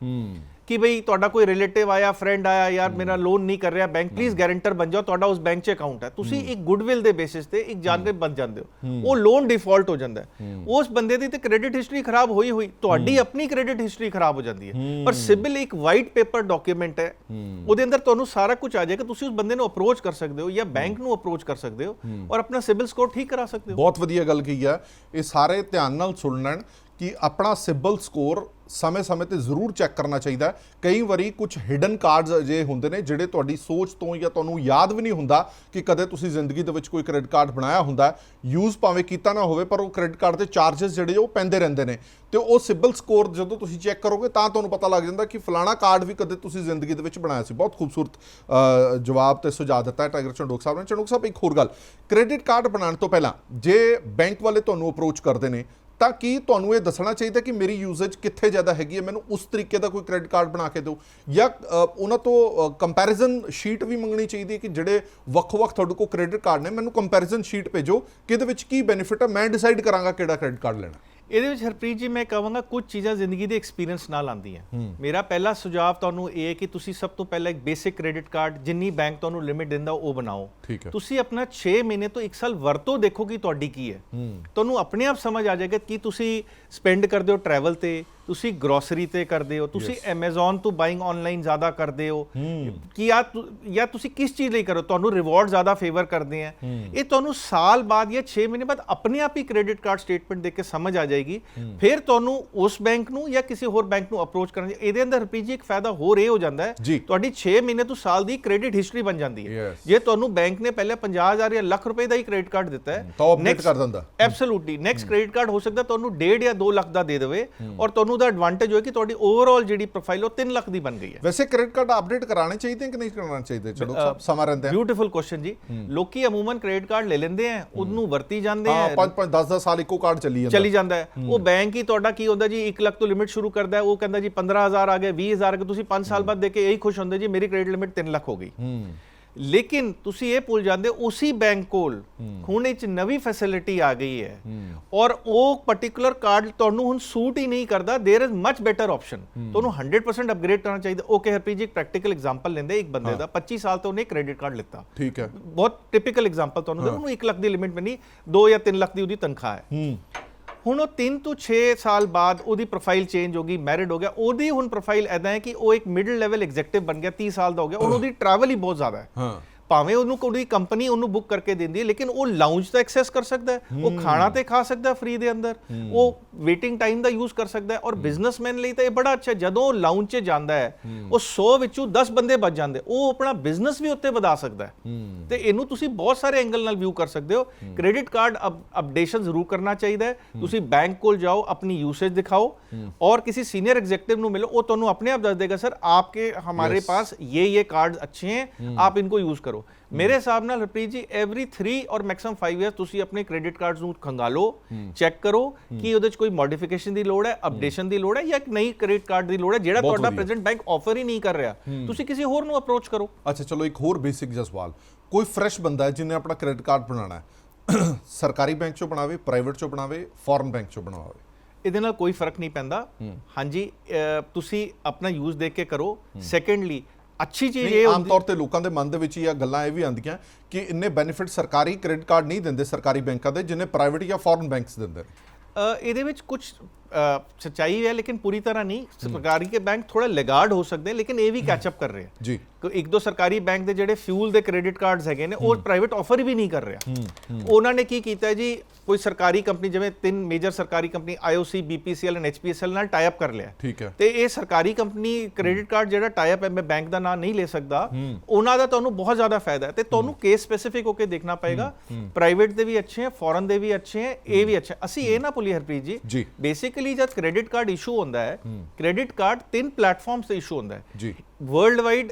ਕਿ ਬਈ ਤੁਹਾਡਾ ਕੋਈ ਰਿਲੇਟਿਵ ਆਇਆ ਫਰੈਂਡ ਆਇਆ ਯਾਰ ਮੇਰਾ ਲੋਨ ਨਹੀਂ ਕਰ ਰਿਹਾ ਬੈਂਕ ਪਲੀਜ਼ ਗਾਰੰਟਰ ਬਣ ਜਾਓ ਤੁਹਾਡਾ ਉਸ ਬੈਂਕ 'ਚ ਅਕਾਊਂਟ ਹੈ। ਤੁਸੀਂ ਇੱਕ ਗੁੱਡਵਿਲ ਦੇ ਬੇਸਿਸ ਤੇ ਇੱਕ ਜਾਣਕਾਰ ਬਣ ਜਾਂਦੇ ਹੋ। ਉਹ ਲੋਨ ਡਿਫਾਲਟ ਹੋ ਜਾਂਦਾ ਉਸ ਬੰਦੇ ਦੀ ਤੇ ਕ੍ਰੈਡਿਟ ਹਿਸਟਰੀ ਖਰਾਬ ਹੋਈ ਹੋਈ ਤੁਹਾਡੀ ਆਪਣੀ ਕ੍ਰੈਡਿਟ ਹਿਸਟਰੀ ਖਰਾਬ ਹੋ ਜਾਂਦੀ ਹੈ। ਪਰ ਸਿਬਿਲ ਇੱਕ ਵਾਈਟ ਪੇਪਰ ਡਾਕੂਮੈਂਟ ਹੈ। ਉਹਦੇ ਅੰਦਰ ਤੁਹਾਨੂੰ ਸਾਰਾ ਕੁਝ ਆ ਜਾਏਗਾ। ਤੁਸੀਂ ਉਸ ਬੰਦੇ ਨੂੰ ਅਪਰੋਚ ਕਰ ਸਕਦੇ ਹੋ ਜਾਂ ਬੈਂਕ ਨੂੰ ਅਪਰੋਚ ਕਰ ਸਕਦੇ ਹੋ ਔਰ ਆਪਣਾ ਸਿਬਿਲ ਸਕੋਰ ਠੀਕ ਕਰਾ ਸਕਦੇ ਹੋ। ਬਹੁਤ ਵਧੀਆ ਗੱਲ ਕਹੀ ਹੈ ਇਹ ਸਾਰੇ ਧਿਆਨ ਨਾਲ ਸੁਣ ਲੈਣ ਕਿ ਆਪਣਾ ਸਿਬਲ ਸਕੋਰ ਸਮੇਂ-ਸਮੇਂ ਤੇ ਜ਼ਰੂਰ ਚੈੱਕ ਕਰਨਾ ਚਾਹੀਦਾ ਕਈ ਵਾਰੀ ਕੁਝ ਹਿਡਨ ਕਾਰਡਸ ਅਜੇ ਹੁੰਦੇ ਨੇ ਜਿਹੜੇ ਤੁਹਾਡੀ ਸੋਚ ਤੋਂ ਜਾਂ ਤੁਹਾਨੂੰ ਯਾਦ ਵੀ ਨਹੀਂ ਹੁੰਦਾ ਕਿ ਕਦੇ ਤੁਸੀਂ ਜ਼ਿੰਦਗੀ ਦੇ ਵਿੱਚ ਕੋਈ ਕ੍ਰੈਡਿਟ ਕਾਰਡ ਬਣਾਇਆ ਹੁੰਦਾ ਯੂਜ਼ ਭਾਵੇਂ ਕੀਤਾ ਨਾ ਹੋਵੇ, ਪਰ ਉਹ ਕ੍ਰੈਡਿਟ ਕਾਰਡ ਦੇ ਚਾਰजेस ਜਿਹੜੇ ਉਹ ਪੈਂਦੇ ਰਹਿੰਦੇ ਨੇ। ਤੇ ਉਹ ਸਿਬਲ ਸਕੋਰ ਜਦੋਂ ਤੁਸੀਂ ਚੈੱਕ ਕਰੋਗੇ ਤਾਂ ਤੁਹਾਨੂੰ ਪਤਾ ਲੱਗ ਜਾਂਦਾ ਕਿ ਫਲਾਣਾ ਕਾਰਡ ਵੀ ਕਦੇ ਤੁਸੀਂ ਜ਼ਿੰਦਗੀ ਦੇ ਵਿੱਚ ਬਣਾਇਆ ਸੀ। ਬਹੁਤ ਖੂਬਸੂਰਤ ਜਵਾਬ ਤੇ ਸੁਝਾਅ ਦਿੱਤਾ ਹੈ ਟਾਈਗਰ ਚੰਡੋਕ ਸਾਹਿਬ ਨੇ। ਚੰਡੋਕ ਸਾਹਿਬ, ਇੱਕ ਹੋਰ ਗੱਲ। ਕ੍ਰੈਡਿਟ ਕਾਰਡ ਬਣਾਉਣ ਤੋਂ ਪਹਿਲਾਂ ਜੇ ਬੈਂਕ ਵਾਲੇ ਤੁਹਾਨੂੰ ਅਪਰੋਚ ਕਰਦੇ ਨੇ ਤਾਂ ਕੀ ਤੁਹਾਨੂੰ ਇਹ ਦੱਸਣਾ ਚਾਹੀਦਾ ਕਿ ਮੇਰੀ ਯੂਜ਼ੇਜ ਕਿੱਥੇ ਜ਼ਿਆਦਾ ਹੈਗੀ ਹੈ? ਮੈਨੂੰ ਉਸ ਤਰੀਕੇ ਦਾ ਕੋਈ ਕ੍ਰੈਡਿਟ ਕਾਰਡ ਬਣਾ ਕੇ ਦਿਓ। ਜਾਂ ਉਹਨਾਂ ਤੋਂ ਕੰਪੈਰੀਜ਼ਨ ਸ਼ੀਟ ਵੀ ਮੰਗਣੀ ਚਾਹੀਦੀ ਹੈ ਕਿ ਜਿਹੜੇ ਵੱਖ-ਵੱਖ ਤੁਹਾਡੇ ਕੋਲ ਕ੍ਰੈਡਿਟ ਕਾਰਡ ਨੇ, ਮੈਨੂੰ ਕੰਪੈਰੀਜ਼ਨ ਸ਼ੀਟ ਭੇਜੋ ਕਿ ਇਹਦੇ ਵਿੱਚ ਕੀ ਬੈਨੀਫਿਟ ਹੈ? ਮੈਂ ਡਿਸਾਈਡ ਕਰਾਂਗਾ ਕਿਹੜਾ ਕ੍ਰੈਡਿਟ ਕਾਰਡ ਲੈਣਾ। ਇਹਦੇ ਵਿੱਚ ਹਰਪ੍ਰੀਤ ਜੀ ਮੈਂ ਕਹਾਂਗਾ ਕੁਝ ਚੀਜ਼ਾਂ ਜ਼ਿੰਦਗੀ ਦੇ ਐਕਸਪੀਰੀਅੰਸ ਨਾਲ ਆਉਂਦੀਆਂ। ਮੇਰਾ ਪਹਿਲਾ ਸੁਝਾਅ ਤੁਹਾਨੂੰ ਇਹ ਹੈ ਕਿ ਤੁਸੀਂ ਸਭ ਤੋਂ ਪਹਿਲਾਂ ਇੱਕ ਬੇਸਿਕ ਕ੍ਰੈਡਿਟ ਕਾਰਡ ਜਿੰਨੀ ਬੈਂਕ ਤੁਹਾਨੂੰ ਲਿਮਿਟ ਦਿੰਦਾ ਉਹ ਬਣਾਓ। ਤੁਸੀਂ ਆਪਣਾ 6 ਮਹੀਨੇ ਤੋਂ 1 ਸਾਲ ਵਰਤੋਂ ਦੇਖੋ ਕਿ ਤੁਹਾਡੀ ਕੀ ਹੈ। ਤੁਹਾਨੂੰ ਆਪਣੇ ਆਪ ਸਮਝ ਆ ਜਾਏਗਾ ਕਿ ਤੁਸੀਂ ਸਪੈਂਡ ਕਰਦੇ ਹੋ ਟਰੈਵਲ ਤੇ ਤੁਸੀਂ ਗਰੋਸਰੀ ਤੇ ਕਰਦੇ ਹੋ ਤੁਸੀਂ Amazon ਤੋਂ ਬਾਇੰਗ ਆਨਲਾਈਨ ਜ਼ਿਆਦਾ ਕਰਦੇ ਹੋ। ਕਿ ਤੁ- ਜਾਂ ਤੁਸੀਂ ਕਿਸ ਚੀਜ਼ ਲਈ ਕਰੋ? ਤੁਹਾਨੂੰ ਰਿਵਾਰਡ ਜ਼ਿਆਦਾ ਫੇਵਰ ਕਰਦੇ ਆ। ਇਹ ਤੁਹਾਨੂੰ ਸਾਲ ਬਾਅਦ ਜਾਂ 6 ਮਹੀਨੇ ਬਾਅਦ ਆਪਣੇ ਆਪ ਹੀ ਕ੍ਰੈਡਿਟ ਕਾਰਡ ਸਟੇਟਮੈਂਟ ਦੇਖ ਕੇ ਸਮਝ ਆ ਜਾਏਗੀ। ਫਿਰ ਤੁਹਾਨੂੰ ਉਸ ਬੈਂਕ ਨੂੰ ਜਾਂ ਕਿਸੇ ਹੋਰ ਬੈਂਕ ਨੂੰ ਅਪਰੋਚ ਕਰਨਾ। ਇਹਦੇ ਅੰਦਰ ਰੁਪਏ ਜੀ ਇੱਕ ਫਾਇਦਾ ਹੋਰ ਇਹ ਹੋ ਜਾਂਦਾ ਹੈ। ਤੁਹਾਡੀ 6 ਮਹੀਨੇ ਤੋਂ ਸਾਲ ਦੀ ਕ੍ਰੈਡਿਟ ਹਿਸਟਰੀ ਬਣ ਜਾਂਦੀ ਹੈ. ਜੇ ਤੁਹਾਨੂੰ ਬੈਂਕ ਨੇ ਪਹਿਲੇ 50000 ਜਾਂ ਲੱਖ ਰੁਪਏ ਦਾ ਹੀ ਕ੍ਰੈਡਿਟ ਕਾਰਡ ਦਿੱਤਾ ਹੈ ਤਾਂ next- ਕਰ ਦਿੰਦਾ। ਐਬਸੋਲੂਟਲੀ ਨੈਕਸਟ ਕ੍ਰੈਡਿਟ ਕਾਰਡ ਹੋ ਸਕਦਾ ਤੁਹਾਨੂੰ 1.5 ਜਾਂ 2 ਲੱਖ ਦਾ ਦੇ ਦੇਵੇ ਔਰ ਤੁਹਾਨੂੰ ਦਾ ਐਡਵਾਂਟੇਜ ਹੋਏ ਕਿ ਤੁਹਾਡੀ ਓਵਰਆਲ ਜਿਹੜੀ ਪ੍ਰੋਫਾਈਲ ਉਹ 3 ਲੱਖ ਦੀ ਬਣ ਗਈ ਹੈ। ਵੈਸੇ ਕ੍ਰੈਡਿਟ ਕਾਰਡ ਅਪਡੇਟ ਕਰਾਣੇ ਚਾਹੀਦੇ ਕਿ ਨਹੀਂ ਕਰਾਉਣੇ ਚਾਹੀਦੇ? ਚਲੋ ਸਮਾਂ ਰਹਿੰਦੇ ਆ ਬਿਊਟੀਫੁਲ ਕੁਐਸਚਨ ਜੀ। ਲੋਕੀ ਅਮੂਮਨ ਕ੍ਰੈਡਿਟ ਕਾਰਡ ਲੈ ਲੈਂਦੇ ਆ ਉਹਨੂੰ ਵਰਤੀ ਜਾਂਦੇ ਹਾਂ ਆ 5 5 10 10 ਸਾਲ ਇੱਕੋ ਕਾਰਡ ਚੱਲੀ ਜਾਂਦਾ। ਚਲੀ ਜਾਂਦਾ ਹੈ। ਉਹ ਬੈਂਕ ਹੀ ਤੁਹਾਡਾ ਕੀ ਹੁੰਦਾ ਜੀ 1 ਲੱਖ ਤੋਂ ਲਿਮਿਟ ਸ਼ੁਰੂ ਕਰਦਾ ਉਹ ਕਹਿੰਦਾ ਜੀ 15000 ਆ ਗਏ 20000 ਆ ਗਏ ਤੁਸੀਂ 5 ਸਾਲ ਬਾਅਦ ਦੇ ਕੇ ਇਹੀ ਖੁਸ਼ ਹੁੰਦੇ ਜੀ ਮੇਰੀ ਕ੍ਰੈਡਿਟ ਲਿਮਿਟ 3 ਲੱਖ ਹੋ ਗਈ। ਲੇਕਿਨ ਤੁਸੀਂ ਇਹ ਭੁੱਲ ਜਾਂਦੇ ਹੋ, ਉਸੀ ਬੈਂਕ ਕੋਲ ਹੁਣ ਇੱਕ ਨਵੀਂ ਫੈਸਿਲਿਟੀ ਆ ਗਈ ਹੈ ਔਰ ਉਹ ਪਾਰਟਿਕੂਲਰ ਕਾਰਡ ਤੁਹਾਨੂੰ ਹੁਣ ਸੂਟ ਹੀ ਨਹੀਂ ਕਰਦਾ there is much better option ਤੁਹਾਨੂੰ 100% ਅਪਗ੍ਰੇਡ ਕਰਨਾ ਚਾਹੀਦਾ ਓਕੇ ਹਰਪ੍ਰੀਤ ਜੀ ਇੱਕ ਪ੍ਰੈਕਟੀਕਲ ਐਗਜ਼ਾਮਪਲ ਲੈਂਦੇ ਇੱਕ ਬੰਦੇ ਦਾ 25 ਸਾਲ ਤੋਂ ਉਹਨੇ ਕ੍ਰੈਡਿਟ ਕਾਰਡ ਲਿੱਤਾ ਠੀਕ ਹੈ ਬਹੁਤ ਟਿਪੀਕਲ ਐਗਜ਼ਾਮਪਲ ਤੁਹਾਨੂੰ ਦੇ ਉਹਨੂੰ 1 ਲੱਖ ਦੀ ਲਿਮਿਟ ਬਣੀ 2 ਜਾਂ 3 ਲੱਖ ਦੀ ਉਹਦੀ ਤਨਖਾਹ ਹੈ ਹੂੰ ਹੁਣ ਉਹ 3 ਤੋਂ 6 ਸਾਲ ਬਾਅਦ ਉਹਦੀ ਪ੍ਰੋਫਾਈਲ ਚੇਂਜ ਹੋ ਗਈ ਮੈਰਿਡ ਹੋ ਗਿਆ, ਉਹਦੀ ਹੁਣ ਪ੍ਰੋਫਾਈਲ ਐਦਾਂ ਹੈ ਕਿ ਉਹ ਇੱਕ ਮਿਡਲ ਲੈਵਲ ਐਗਜ਼ੈਕਟਿਵ ਬਣ ਗਿਆ 30 ਸਾਲ ਦਾ ਹੋ ਗਿਆ, ਹੁਣ ਉਹਦੀ ਟਰੈਵਲ ਹੀ ਬਹੁਤ ਜ਼ਿਆਦਾ ਹੈ। ਹਾਂ। ਭਾਵੇਂ ਉਹਨੂੰ ਕੋਈ ਕੰਪਨੀ ਉਹਨੂੰ ਬੁੱਕ ਕਰਕੇ ਦਿੰਦੀ ਹੈ ਲੇਕਿਨ ਉਹ ਲਾਉਂਜ ਤਾਂ ਐਕਸੈਸ ਕਰ ਸਕਦਾ ਹੈ ਉਹ ਖਾਣਾ ਤੇ ਖਾ ਸਕਦਾ ਫ੍ਰੀ ਦੇ ਅੰਦਰ ਉਹ ਵੇਟਿੰਗ ਟਾਈਮ ਦਾ ਯੂਜ਼ ਕਰ ਸਕਦਾ ਹੈ ਔਰ ਬਿਜ਼ਨਸਮੈਨ ਲਈ ਤਾਂ ਇਹ ਬੜਾ ਅੱਛਾ ਹੈ। ਜਦੋਂ ਉਹ ਲਾਉਂਜ 'ਚ ਜਾਂਦਾ ਹੈ ਉਹ 100 ਵਿੱਚੋਂ 10 ਬੰਦੇ ਬਚ ਜਾਂਦੇ ਉਹ ਆਪਣਾ ਬਿਜ਼ਨਸ ਵੀ ਉੱਤੇ ਵਧਾ ਸਕਦਾ ਹੈ ਤੇ ਇਹਨੂੰ ਤੁਸੀਂ ਬਹੁਤ ਸਾਰੇ ਐਂਗਲ ਨਾਲ ਵਿਊ ਕਰ ਸਕਦੇ ਹੋ ਕ੍ਰੈਡਿਟ ਕਾਰਡ ਅਪਡੇਸ਼ਨ ਜ਼ਰੂਰ ਕਰਨਾ ਚਾਹੀਦਾ ਹੈ ਤੁਸੀਂ ਬੈਂਕ ਕੋਲ ਜਾਓ ਆਪਣੀ ਯੂਸੇਜ ਦਿਖਾਓ और किसी सीनियर एग्जीक्यूटिव ਨੂੰ ਮਿਲੋ ਉਹ ਤੁਹਾਨੂੰ ਆਪਣੇ ਆਪ ਦੱਸ ਦੇਗਾ ਸਰ ਆਪਕੇ ਹਮਾਰੇ ਪਾਸ ये ये कार्ड्स अच्छे हैं आप इनको यूज करो ਮੇਰੇ ਹਿਸਾਬ ਨਾਲ ਹਰਪ੍ਰੀਤ ਜੀ ਐਵਰੀ 3 ਔਰ ਮੈਕਸਿਮਮ 5 ਇਅਰਸ ਤੁਸੀਂ ਆਪਣੇ ਕ੍ਰੈਡਿਟ ਕਾਰਡਸ ਨੂੰ ਖੰਗਾਲੋ ਚੈੱਕ ਕਰੋ ਕਿ ਉਹਦੇ 'ਚ ਕੋਈ ਮੋਡੀਫਿਕੇਸ਼ਨ ਦੀ ਲੋੜ ਹੈ ਅਪਡੇਸ਼ਨ ਦੀ ਲੋੜ ਹੈ ਜਾਂ ਇੱਕ ਨਈ ਕ੍ਰੈਡਿਟ ਕਾਰਡ ਦੀ ਲੋੜ ਹੈ ਜਿਹੜਾ ਤੁਹਾਡਾ। ਪ੍ਰੈਜ਼ੈਂਟ ਬੈਂਕ ਆਫਰ ਹੀ ਨਹੀਂ ਕਰ ਰਿਹਾ। ਤੁਸੀਂ ਕਿਸੇ ਹੋਰ ਨੂੰ ਅਪਰੋਚ ਕਰੋ। ਅੱਛਾ ਚਲੋ ਇੱਕ ਹੋਰ ਬੇਸਿਕ ਜਿਹਾ ਸਵਾਲ। ਕੋਈ ਫਰੈਸ਼ ਬੰਦਾ ਹੈ ਜਿਹਨੇ ਆਪਣਾ ਕ੍ਰੈਡਿਟ ਕਾਰਡ ਬਣਾਉਣਾ ਹੈ? ਸਰਕਾਰੀ ਬੈਂਕ ਚੋਂ ਬਣਾਵੇ ਪ੍ਰਾਈਵੇਟ ਚੋਂ ਬਣਾਵੇ ਫੋਰਨ ਬੈਂਕ ਚੋਂ ਬਣਾਵੇ ਇਹਦੇ ਨਾਲ ਕੋਈ ਫ਼ਰਕ ਨਹੀਂ ਪੈਂਦਾ। ਹਾਂਜੀ ਤੁਸੀਂ ਆਪਣਾ ਯੂਜ਼ ਦੇਖ ਕੇ ਕਰੋ। ਸੈਕੰਡਲੀ ਅੱਛੀ ਚੀਜ਼ ਇਹ ਆਮ ਤੌਰ ਤੇ ਲੋਕਾਂ ਦੇ ਮਨ ਦੇ ਵਿੱਚ ਇਹ ਗੱਲਾਂ ਇਹ ਵੀ ਆਉਂਦੀਆਂ ਕਿ ਇੰਨੇ ਬੈਨੀਫਿਟ ਸਰਕਾਰੀ ਕ੍ਰੈਡਿਟ ਕਾਰਡ ਨਹੀਂ ਦਿੰਦੇ ਸਰਕਾਰੀ ਬੈਂਕਾਂ ਦੇ ਜਿੰਨੇ ਪ੍ਰਾਈਵੇਟ ਜਾਂ ਫੋਰਨ ਬੈਂਕਸ ਦਿੰਦੇ ਨੇ। ਇਹਦੇ ਵਿੱਚ ਕੁਝ ਸੱਚਾਈ ਹੈ ਲੇਕਿਨ ਪੂਰੀ ਤਰ੍ਹਾਂ ਨਹੀਂ। ਸਰਕਾਰੀ ਕੇ ਬੈਂਕ ਥੋੜਾ ਲੈਗਾਰਡ ਹੋ ਸਕਦੇ ਲੇਕਿਨ ਇਹ ਵੀ ਕੈਚ ਅਪ ਕਰ ਰਹੇ ਜੀ। ਇੱਕ ਦੋ ਸਰਕਾਰੀ ਬੈਂਕ ਦੇ ਜਿਹੜੇ ਫਿਊਲ ਦੇ ਕ੍ਰੈਡਿਟ ਕਾਰਡਸ ਹੈਗੇ ਨੇ ਉਹ ਪ੍ਰਾਈਵੇਟ ਆਫਰ ਵੀ ਨਹੀਂ ਕਰ ਰਿਹਾ। ਉਹਨਾਂ ਨੇ ਕੀ ਕੀਤਾ ਜੀ? ਕੋਈ ਸਰਕਾਰੀ ਕੰਪਨੀ ਜਿਵੇਂ ਤਿੰਨ ਮੇਜਰ ਸਰਕਾਰੀ company IOC BPCL and HPSL ਨਾਲ ਟਾਈ ਅਪ ਕਰ ਲਿਆ। ਠੀਕ ਹੈ। ਤੇ ਇਹ ਸਰਕਾਰੀ ਕੰਪਨੀ ਕ੍ਰੈਡਿਟ ਕਾਰਡ ਜਿਹੜਾ ਟਾਈ ਅਪ ਹੈ ਮੈਂ ਬੈਂਕ ਦਾ ਨਾਮ ਨਹੀਂ ਲੈ ਸਕਦਾ ਉਹਨਾਂ ਦਾ ਤੁਹਾਨੂੰ ਬਹੁਤ ਜ਼ਿਆਦਾ ਫਾਇਦਾ ਹੈ। ਤੇ ਤੁਹਾਨੂੰ ਕੇਸ ਸਪੈਸੀਫਿਕ ਹੋ ਕੇ ਦੇਖਣਾ ਪਏਗਾ। ਪ੍ਰਾਈਵੇਟ ਦੇ ਵੀ ਅੱਛੇ ਹੈ ਫੋਰਨ ਦੇ ਵੀ ਅੱਛੇ ਹੈ ਇਹ ਵੀ ਅੱਛਾ। ਅਸੀਂ ਇਹ ਨਾ ਭੁੱਲੀ ਹਰਪ੍ਰੀਤ ਜੀ ਜੀ। ਬੇਸਿਕਲੀ ਜਦ ਕ੍ਰੈਡਿਟ ਕਾਰਡ ਇਸ਼ੂ ਹੁੰਦਾ ਹੈ ਕ੍ਰੈਡਿਟ ਕਾਰਡ ਤਿੰਨ ਪਲੇਟਫਾਰਮਸ ਤੇ ਇਸ਼ੂ ਹੁੰਦਾ ਹੈ। ਜੀ। ਵਰਲਡ ਵਾਈਡ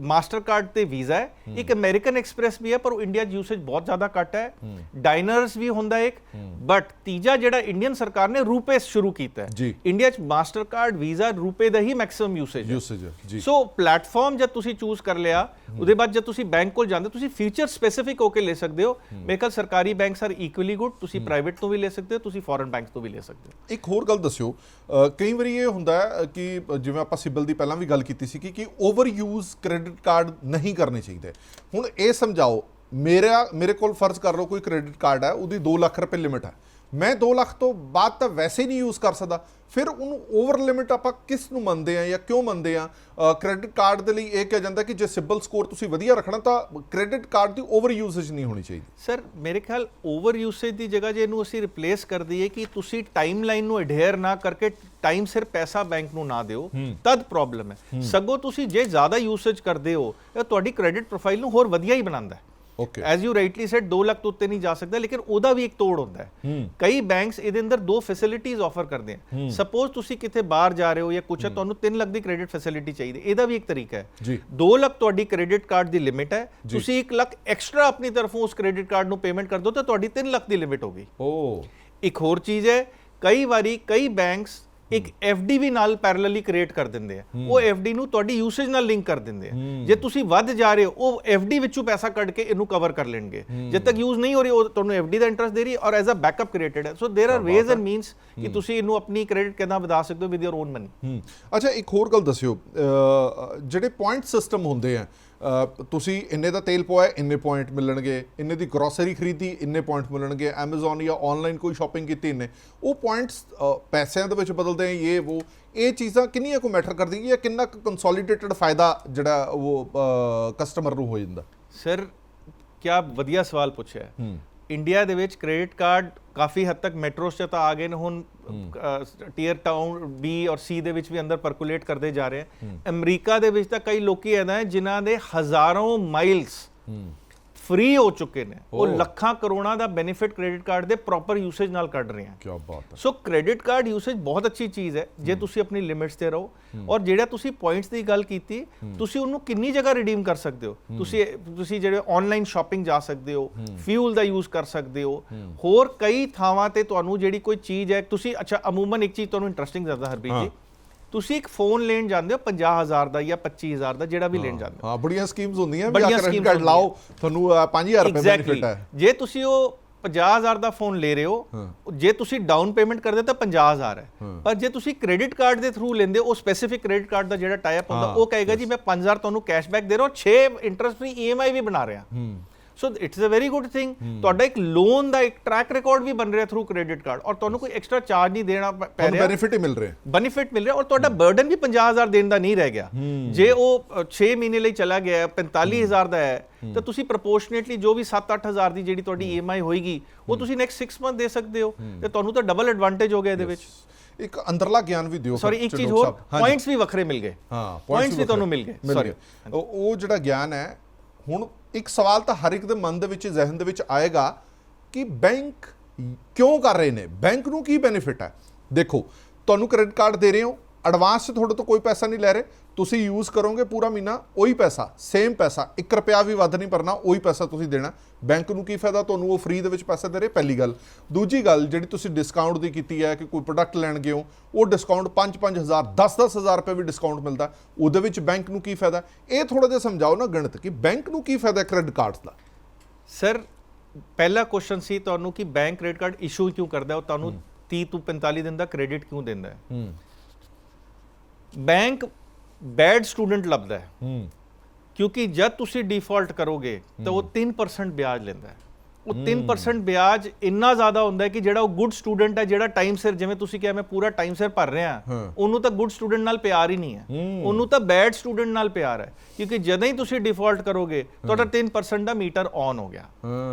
ਮਾਸਟਰ ਕਾਰਡ ਤੇ ਵੀਜ਼ਾ ਹੈ। ਇੱਕ ਅਮਰੀਕਨ ਐਕਸਪ੍ਰੈਸ ਵੀ ਹੈ ਪਰ ਉਹ ਇੰਡੀਆ 'ਚ ਯੂਸੇਜ ਬਹੁਤ ਜ਼ਿਆਦਾ ਘੱਟ ਹੈ। ਡਾਈਨਰਸ ਵੀ ਹੁੰਦਾ ਇੱਕ। ਬਟ ਤੀਜਾ ਜਿਹੜਾ ਇੰਡੀਅਨ ਸਰਕਾਰ ਨੇ ਰੂਪੇ ਸ਼ੁਰੂ ਕੀਤਾ ਹੈ। ਇੰਡੀਆ 'ਚ ਮਾਸਟਰ ਕਾਰਡ ਵੀਜ਼ਾ ਰੂਪੇ ਦਾ ਹੀ ਮੈਕਸਿਮਮ ਯੂਸੇਜ ਹੈ। ਯੂਸੇਜ ਜੀ। ਸੋ ਪਲੇਟਫਾਰਮ ਜਦ ਤੁਸੀਂ ਚੂਜ਼ ਕਰ ਲਿਆ ਉਹਦੇ ਬਾਅਦ ਜਦ ਤੁਸੀਂ ਬੈਂਕ ਕੋਲ ਜਾਂਦੇ ਤੁਸੀਂ ਫੀਚਰ ਸਪੈਸੀਫਿਕ ਹੋ ਕੇ ਲੈ ਸਕਦੇ ਹੋ। ਮੇਰੇ ਖਿਆਲ ਸਰਕਾਰੀ ਬੈਂਕਸ ਆਰ ਇਕੁਅਲੀ ਗੁੱਡ ਤੁਸੀਂ ਪ੍ਰਾਈਵੇਟ ਤੋਂ ਵੀ ਲੈ ਸਕਦੇ ਹੋ ਤੁਸੀਂ ਫੋਰਨ ਬੈਂਕਸ ਤੋਂ ਵੀ ਲੈ ਸਕਦੇ ਹੋ। ਇੱਕ ਹੋਰ ਗੱਲ ਦੱਸਿਓ ਕਈ ਵਾਰੀ ਇਹ ਹੁੰਦਾ ਹੈ ਕਿ ਜਿਵੇਂ ਆਪਾਂ ਸਿਬਲ ਦੀ ਪਹਿਲਾਂ ਵੀ ਗੱਲ ਕੀਤੀ ਸੀ ਕਿ ਕਿ over use credit credit card ਨਹੀਂ ਕਰਨੇ ਚਾਹੀਦੇ। ਹੁਣ ਇਹ ਸਮਝਾਓ, ਮੇਰਾ ਮੇਰੇ ਕੋਲ ਫਰਜ਼ ਕਰ ਲਓ ਕੋਈ ਕ੍ਰੈਡਿਟ ਕਾਰਡ ਹੈ, ਉਹਦੀ 2 ਲੱਖ ਰੁਪਏ ਲਿਮਿਟ ਹੈ। ਮੈਂ 2 ਲੱਖ ਤੋਂ ਬਾਅਦ ਤਾਂ ਵੈਸੇ ਹੀ ਨਹੀਂ ਯੂਜ਼ ਕਰ ਸਕਦਾ। ਫਿਰ ਉਹਨੂੰ ਓਵਰ ਲਿਮਿਟ ਆਪਾਂ ਕਿਸ ਨੂੰ ਮੰਨਦੇ ਆ ਜਾਂ ਕਿਉਂ ਮੰਨਦੇ ਆ ਕ੍ਰੈਡਿਟ ਕਾਰਡ ਦੇ ਲਈ ਇਹ ਕਿਹਾ ਜਾਂਦਾ ਕਿ ਜੇ ਸਿਬਲ ਸਕੋਰ ਤੁਸੀਂ ਵਧੀਆ ਰੱਖਣਾ ਤਾਂ ਕ੍ਰੈਡਿਟ ਕਾਰਡ ਦੀ ਓਵਰ ਯੂਜ਼ੇਜ ਨਹੀਂ ਹੋਣੀ ਚਾਹੀਦੀ। ਸਰ ਮੇਰੇ ਖਿਆਲ ਓਵਰ ਯੂਸੇਜ ਦੀ ਜਗ੍ਹਾ ਜੇ ਇਹਨੂੰ ਅਸੀਂ ਰਿਪਲੇਸ ਕਰ ਦਈਏ ਕਿ ਤੁਸੀਂ ਟਾਈਮਲਾਈਨ ਨੂੰ ਅਡੇਅਰ ਨਾ ਕਰਕੇ ਟਾਈਮ ਸਿਰ ਪੈਸਾ ਬੈਂਕ ਨੂੰ ਨਾ ਦਿਓ ਤਦ ਪ੍ਰੋਬਲਮ ਹੈ। ਸਗੋਂ ਤੁਸੀਂ ਜੇ ਜ਼ਿਆਦਾ ਯੂਸੇਜ ਕਰਦੇ ਹੋ ਇਹ ਤੁਹਾਡੀ ਕ੍ਰੈਡਿਟ ਪ੍ਰੋਫਾਈਲ ਨੂੰ ਹੋਰ ਵਧੀਆ ਹੀ ਬਣਾਉਂਦਾ ਹੈ। As you rightly said 2 lakh ਤੋਂ ਉੱਤੇ ਨਹੀਂ ਜਾ ਸਕਦਾ ਲੇਕਿਨ ਉਹਦਾ ਵੀ ਇੱਕ ਤੋੜ ਹੁੰਦਾ ਹੈ। ਕਈ ਬੈਂਕਸ ਇਹਦੇ ਅੰਦਰ ਦੋ ਫੈਸਿਲਿਟੀਆਂ ਆਫਰ ਕਰਦੇ ਹਨ। ਸਪੋਜ਼ ਤੁਸੀਂ ਕਿਤੇ ਬਾਹਰ ਜਾ ਰਹੇ ਹੋ ਜਾਂ ਕੁਛ ਹੈ ਤੁਹਾਨੂੰ 3 ਲੱਖ ਦੀ ਕ੍ਰੈਡਿਟ ਫੈਸਿਲਿਟੀ ਚਾਹੀਦੀ ਇਹਦਾ ਵੀ ਇੱਕ ਤਰੀਕਾ ਹੈ। ਜੀ। 2 ਲੱਖ ਤੁਹਾਡੀ ਕ੍ਰੈਡਿਟ ਕਾਰਡ ਦੀ ਲਿਮਿਟ ਹੈ। ਤੁਸੀਂ 1 ਲੱਖ ਐਕਸਟਰਾ ਆਪਣੀ ਤਰਫੋਂ ਉਸ ਕ੍ਰੈਡਿਟ ਕਾਰਡ ਨੂੰ ਪੇਮੈਂਟ ਕਰ ਦਿਓ ਤਾਂ ਤੁਹਾਡੀ 3 ਲੱਖ ਦੀ ਲਿਮਿਟ ਹੋ ਗਈ। ਓ। ਇੱਕ ਹੋਰ ਚੀਜ਼ ਹੈ ਕਈ ਵਾਰੀ ਕਈ ਬੈਂਕਸ ਇੱਕ FD ਵੀ ਨਾਲ ਪੈਰਲਲੀ ਕ੍ਰੀਏਟ ਕਰ ਦਿੰਦੇ ਆ ਉਹ FD ਨੂੰ ਤੁਹਾਡੀ ਯੂਸੇਜ ਨਾਲ ਲਿੰਕ ਕਰ ਦਿੰਦੇ ਆ ਜੇ ਤੁਸੀਂ ਵੱਧ ਜਾ ਰਹੇ ਹੋ ਉਹ FD ਵਿੱਚੋਂ ਪੈਸਾ ਕੱਢ ਕੇ ਇਹਨੂੰ ਕਵਰ ਕਰ ਲੈਣਗੇ ਜਦ ਤੱਕ ਯੂਜ਼ ਨਹੀਂ ਹੋ ਰਹੀ ਉਹ ਤੁਹਾਨੂੰ FD ਦਾ ਇੰਟਰਸਟ ਦੇ ਰਹੀ ਹੈ ਔਰ ਐਜ਼ ਅ ਬੈਕਅਪ ਕ੍ਰੀਏਟਡ ਹੈ so there are ways and means ਕਿ ਤੁਸੀਂ ਇਹਨੂੰ ਆਪਣੀ ਕ੍ਰੈਡਿਟ ਕਿਦਾਂ ਵਧਾ ਸਕਦੇ ਹੋ ਵਿਦ ਯੋਰ ਓਨ ਮਨੀ ਹੂੰ ਅੱਛਾ ਇੱਕ ਹੋਰ ਗੱਲ ਦੱਸਿਓ ਅ, ਜਿਹੜੇ ਪੁਆਇੰਟ ਸਿਸਟਮ ਹੁੰਦੇ ਆ ਅ, ਤੁਸੀਂ ਇੰਨੇ ਦਾ ਤੇਲ ਪਵਾਇਆ ਇੰਨੇ ਪੁਆਇੰਟ ਮਿਲਣਗੇ। ਇੰਨੇ ਦੀ ਗਰੋਸਰੀ ਖਰੀਦੀ ਇੰਨੇ ਪੁਆਇੰਟ ਮਿਲਣਗੇ। Amazon ਜਾਂ ਆਨਲਾਈਨ ਕੋਈ ਸ਼ਾਪਿੰਗ ਕੀਤੀ ਇੰਨੇ। ਉਹ ਪੁਆਇੰਟਸ ਪੈਸਿਆਂ ਦੇ ਵਿੱਚ ਬਦਲਦੇ ਆ ਇਹ ਉਹ। ਇਹ ਚੀਜ਼ਾਂ ਕਿੰਨੀਆਂ ਕੋ ਮੈਟਰ ਕਰਦੀਆਂ ਜਾਂ ਕਿੰਨਾ ਕੰਸੋਲੀਡੇਟਡ ਫਾਇਦਾ ਜਿਹੜਾ ਉਹ ਕਸਟਮਰ ਨੂੰ ਹੋ ਜਾਂਦਾ? ਸਰ ਕਿਆ ਵਧੀਆ ਸਵਾਲ ਪੁੱਛਿਆ। ਇੰਡੀਆ ਦੇ ਵਿੱਚ ਕ੍ਰੈਡਿਟ ਕਾਰਡ ਕਾਫੀ ਹੱਦ ਤੱਕ ਮੈਟਰੋਸ ਚ ਤਾਂ ਆ ਗਏ ਨੇ ਹੁਣ ਟੀਅਰ ਟਾਊਨ ਬੀ ਔਰ ਸੀ ਦੇ ਵਿੱਚ ਵੀ ਅੰਦਰ ਪਰਕੂਲੇਟ ਕਰਦੇ ਜਾ ਰਹੇ ਹਨ ਅਮਰੀਕਾ ਦੇ ਵਿੱਚ ਤਾਂ ਕਈ ਲੋਕੀ ਐਦਾਂ ਹੈ ਜਿਨ੍ਹਾਂ ਦੇ ਹਜ਼ਾਰਾਂ ਮਾਈਲਸ ਫ੍ਰੀ ਹੋ ਚੁੱਕੇ ਨੇ। ਉਹ ਲੱਖਾਂ ਕਰੋੜਾਂ ਦਾ ਬੈਨੀਫਿਟ ਕ੍ਰੈਡਿਟ ਕਾਰਡ ਦੇ ਪ੍ਰੋਪਰ ਯੂਸੇਜ ਨਾਲ ਕੱਢ ਰਹੇ ਹਨ ਕੀ ਬਾਤ ਹੈ। ਸੋ ਕ੍ਰੈਡਿਟ ਕਾਰਡ ਯੂਸੇਜ ਬਹੁਤ ਅੱਛੀ ਚੀਜ਼ ਹੈ ਜੇ ਤੁਸੀਂ ਆਪਣੀ ਲਿਮਿਟਸ ਤੇ ਰਹੋ। ਔਰ ਜਿਹੜਾ ਤੁਸੀਂ ਪੁਆਇੰਟਸ ਦੀ ਗੱਲ ਕੀਤੀ ਤੁਸੀਂ ਉਹਨੂੰ ਕਿੰਨੀ ਜਗ੍ਹਾ ਰਿਡੀਮ ਕਰ ਸਕਦੇ ਹੋ? ਤੁਸੀਂ ਤੁਸੀਂ ਜਿਹੜੇ ਆਨਲਾਈਨ ਸ਼ਾਪਿੰਗ ਜਾ ਸਕਦੇ ਹੋ ਫਿਊਲ ਦਾ ਯੂਜ਼ ਕਰ ਸਕਦੇ ਹੋ। ਹੋਰ ਕਈ ਥਾਵਾਂ ਤੇ ਤੁਹਾਨੂੰ ਜਿਹੜੀ ਕੋਈ ਚੀਜ਼ ਹੈ ਤੁਸੀਂ ਅੱਛਾ ਅਮੂਮਨ ਇੱਕ ਚੀਜ਼ ਤੁਹਾਨੂੰ ਇੰਟਰਸਟਿੰਗ ਦੱਸਦਾ ਹਰਬੀਤ ਜੀ। ਤੁਸੀਂ ਇੱਕ ਫੋਨ ਲੈਣ ਜਾਂਦੇ ਹੋ 50000 ਦਾ ਜਾਂ 25000 ਦਾ ਜਿਹੜਾ ਵੀ ਲੈਣ ਜਾਂਦੇ ਹੋ। ਹਾਂ ਬੜੀਆਂ ਸਕੀਮਸ ਹੁੰਦੀਆਂ ਵੀ ਬੜੀਆਂ ਕ੍ਰੈਡਿਟ ਕਾਰਡ ਲਾਓ ਤੁਹਾਨੂੰ ਅ, 5000 ਰੁਪਏ. ਬੈਨੀਫਿਟ ਹੈ। ਜੇ ਤੁਸੀਂ ਉਹ 50000 ਦਾ ਫੋਨ ਲੈ ਰਹੇ ਹੋ ਜੇ ਤੁਸੀਂ ਡਾਊਨ ਪੇਮੈਂਟ ਕਰਦੇ ਤਾਂ 50000 ਹੈ। ਪਰ ਜੇ ਤੁਸੀਂ ਕ੍ਰੈਡਿਟ ਕਾਰਡ ਦੇ ਥਰੂ ਲੈਂਦੇ ਉਹ ਸਪੈਸੀਫਿਕ ਕ੍ਰੈਡਿਟ ਕਾਰਡ ਦਾ ਜਿਹੜਾ ਟਾਈ ਅਪ ਹੁੰਦਾ ਉਹ ਕਹੇਗਾ ਜੀ ਮੈਂ 5000 ਤੁਹਾਨੂੰ ਕੈਸ਼ਬੈਕ ਦੇ ਰਿਹਾ ਹਾਂ 6 ਇੰਟਰਸਟ ਫ੍ਰੀ EMI ਵੀ ਬਣਾ ਰਿਹਾ so it's uh very good thing ਤੁਹਾਡਾ ਇੱਕ ਲੋਨ ਦਾ ਇੱਕ ਟਰੈਕ ਰਿਕਾਰਡ ਵੀ ਬਣ ਰਿਹਾ ਥਰੂ ਕ੍ਰੈਡਿਟ ਕਾਰਡ ਔਰ ਤੁਹਾਨੂੰ ਕੋਈ ਐਕਸਟਰਾ ਚਾਰਜ ਨਹੀਂ ਦੇਣਾ ਪ- ਰਿਹਾ। ਬੈਨੀਫਿਟ ਹੀ ਮਿਲ ਰਿਹਾ। ਬੈਨੀਫਿਟ ਮਿਲ ਰਿਹਾ ਔਰ ਤੁਹਾਡਾ ਬਰਡਨ ਵੀ 50000 ਦੇਣ ਦਾ ਨਹੀਂ ਰਹਿ ਗਿਆ। ਜੇ ਉਹ 6 ਮਹੀਨੇ ਲਈ ਚਲਾ ਗਿਆ ਹੈ, 45000 ਦਾ ਹੈ ਤਾਂ ਤੁਸੀਂ ਪ੍ਰੋਪੋਰਸ਼ਨੇਟਲੀ ਜੋ ਵੀ 7-8000 ਦੀ ਜਿਹੜੀ ਤੁਹਾਡੀ EMI ਹੋਏਗੀ ਉਹ ਤੁਸੀਂ ਨੈਕਸਟ 6 ਮੰਥ ਦੇ ਸਕਦੇ ਹੋ ਤੇ ਤੁਹਾਨੂੰ ਤਾਂ ਡਬਲ ਐਡਵਾਂਟੇਜ ਹੋ ਗਿਆ ਇਹਦੇ ਵਿੱਚ। ਇੱਕ ਅੰਦਰਲਾ ਗਿਆਨ ਵੀ ਦਿਓ ਸੌਰੀ ਇੱਕ ਚੀਜ਼ ਹੋਰ। ਪੁਆਇੰਟਸ ਵੀ ਵੱਖਰੇ ਮਿਲ ਗਏ। ਹਾਂ ਪੁਆਇੰਟਸ ਵੀ ਤੁਹਾਨੂੰ ਮਿਲ ਗਏ ਸੌਰੀ ਉਹ ਜਿਹੜਾ ਗਿਆਨ ਹੈ ਹੁਣ ਇੱਕ ਸਵਾਲ ਤਾਂ ਹਰ ਇੱਕ ਦੇ ਮਨ ਦੇ ਵਿੱਚ, ਜ਼ਿਹਨ ਦੇ ਵਿੱਚ ਆਏਗਾ ਕਿ ਬੈਂਕ ਕਿਉਂ ਕਰ ਰਹੇ ਨੇ? ਬੈਂਕ ਨੂੰ ਕੀ ਬੈਨੀਫਿਟ ਹੈ? ਦੇਖੋ, ਤੁਹਾਨੂੰ ਕ੍ਰੈਡਿਟ ਕਾਰਡ ਦੇ ਰਹੇ ਹੋ ਐਡਵਾਂਸ 'ਚ ਤੁਹਾਡੇ ਤੋਂ ਕੋਈ ਪੈਸਾ ਨਹੀਂ ਲੈ ਰਹੇ। ਤੁਸੀਂ ਯੂਜ਼ ਕਰੋਗੇ ਪੂਰਾ ਮਹੀਨਾ ਉਹੀ ਪੈਸਾ ਸੇਮ ਪੈਸਾ। 1 ਰੁਪਿਆ ਵੀ ਵੱਧ ਨਹੀਂ ਭਰਨਾ ਉਹੀ ਪੈਸਾ ਤੁਸੀਂ ਦੇਣਾ। ਬੈਂਕ ਨੂੰ ਕੀ ਫਾਇਦਾ? ਤੁਹਾਨੂੰ ਉਹ ਫ੍ਰੀ ਦੇ ਵਿੱਚ ਪੈਸੇ ਦੇ ਰਹੇ ਪਹਿਲੀ ਗੱਲ। ਦੂਜੀ ਗੱਲ ਜਿਹੜੀ ਤੁਸੀਂ ਡਿਸਕਾਊਂਟ ਦੀ ਕੀਤੀ ਹੈ ਕਿ ਕੋਈ ਪ੍ਰੋਡਕਟ ਲੈਣ ਗਏ ਹੋ ਉਹ ਡਿਸਕਾਊਂਟ 5-5000 10-10000 ਰੁਪਏ ਵੀ ਡਿਸਕਾਊਂਟ ਮਿਲਦਾ। ਉਹਦੇ ਵਿੱਚ ਬੈਂਕ ਨੂੰ ਕੀ ਫਾਇਦਾ? ਇਹ ਥੋੜਾ ਜਿਹਾ ਸਮਝਾਓ ਨਾ ਗਣਿਤ ਕਿ ਬੈਂਕ ਨੂੰ ਕੀ ਫਾਇਦਾ ਕ੍ਰੈਡਿਟ ਕਾਰਡਸ ਦਾ? ਸਰ ਪਹਿਲਾ ਕੁਐਸਚਨ ਸੀ ਤੁਹਾਨੂੰ ਕਿ ਬੈਂਕ ਕ੍ਰੈਡਿਟ ਕਾਰਡ ਇਸ਼ੂ ਕਿਉਂ ਕਰਦਾ? ਉਹ ਤੁਹਾਨੂੰ 30 ਤੋਂ 45 ਦਿਨ ਦਾ ਕ੍ਰੈਡਿਟ ਕਿਉਂ ਦਿੰਦਾ ਹੂੰ। ਬੈਂਕ ਬੈਡ ਸਟੂਡੈਂਟ ਲੱਭਦਾ ਹੈ। ਹੂੰ। ਕਿਉਂਕਿ ਜਦ ਤੁਸੀਂ ਡਿਫਾਲਟ ਕਰੋਗੇ ਤਾਂ ਉਹ 3% ਵਿਆਜ ਲੈਂਦਾ ਹੈ। ਉਹ 3% ਵਿਆਜ ਇੰਨਾ ਜ਼ਿਆਦਾ ਹੁੰਦਾ ਹੈ ਕਿ ਜਿਹੜਾ ਉਹ ਗੁੱਡ ਸਟੂਡੈਂਟ ਹੈ ਜਿਹੜਾ ਟਾਈਮ ਸਿਰ ਜਿਵੇਂ ਤੁਸੀਂ ਕਿਹਾ ਮੈਂ ਪੂਰਾ ਟਾਈਮ ਸਿਰ ਭਰ ਰਿਹਾ। ਉਹਨੂੰ ਤਾਂ ਗੁੱਡ ਸਟੂਡੈਂਟ ਨਾਲ ਪਿਆਰ ਹੀ ਨਹੀਂ ਹੈ। ਉਹਨੂੰ ਤਾਂ ਬੈਡ ਸਟੂਡੈਂਟ ਨਾਲ ਪਿਆਰ ਹੈ। ਕਿਉਂਕਿ ਜਦੋਂ ਹੀ ਤੁਸੀਂ ਡਿਫਾਲਟ ਕਰੋਗੇ ਤੁਹਾਡਾ 3% ਦਾ ਮੀਟਰ ਔਨ ਹੋ ਗਿਆ।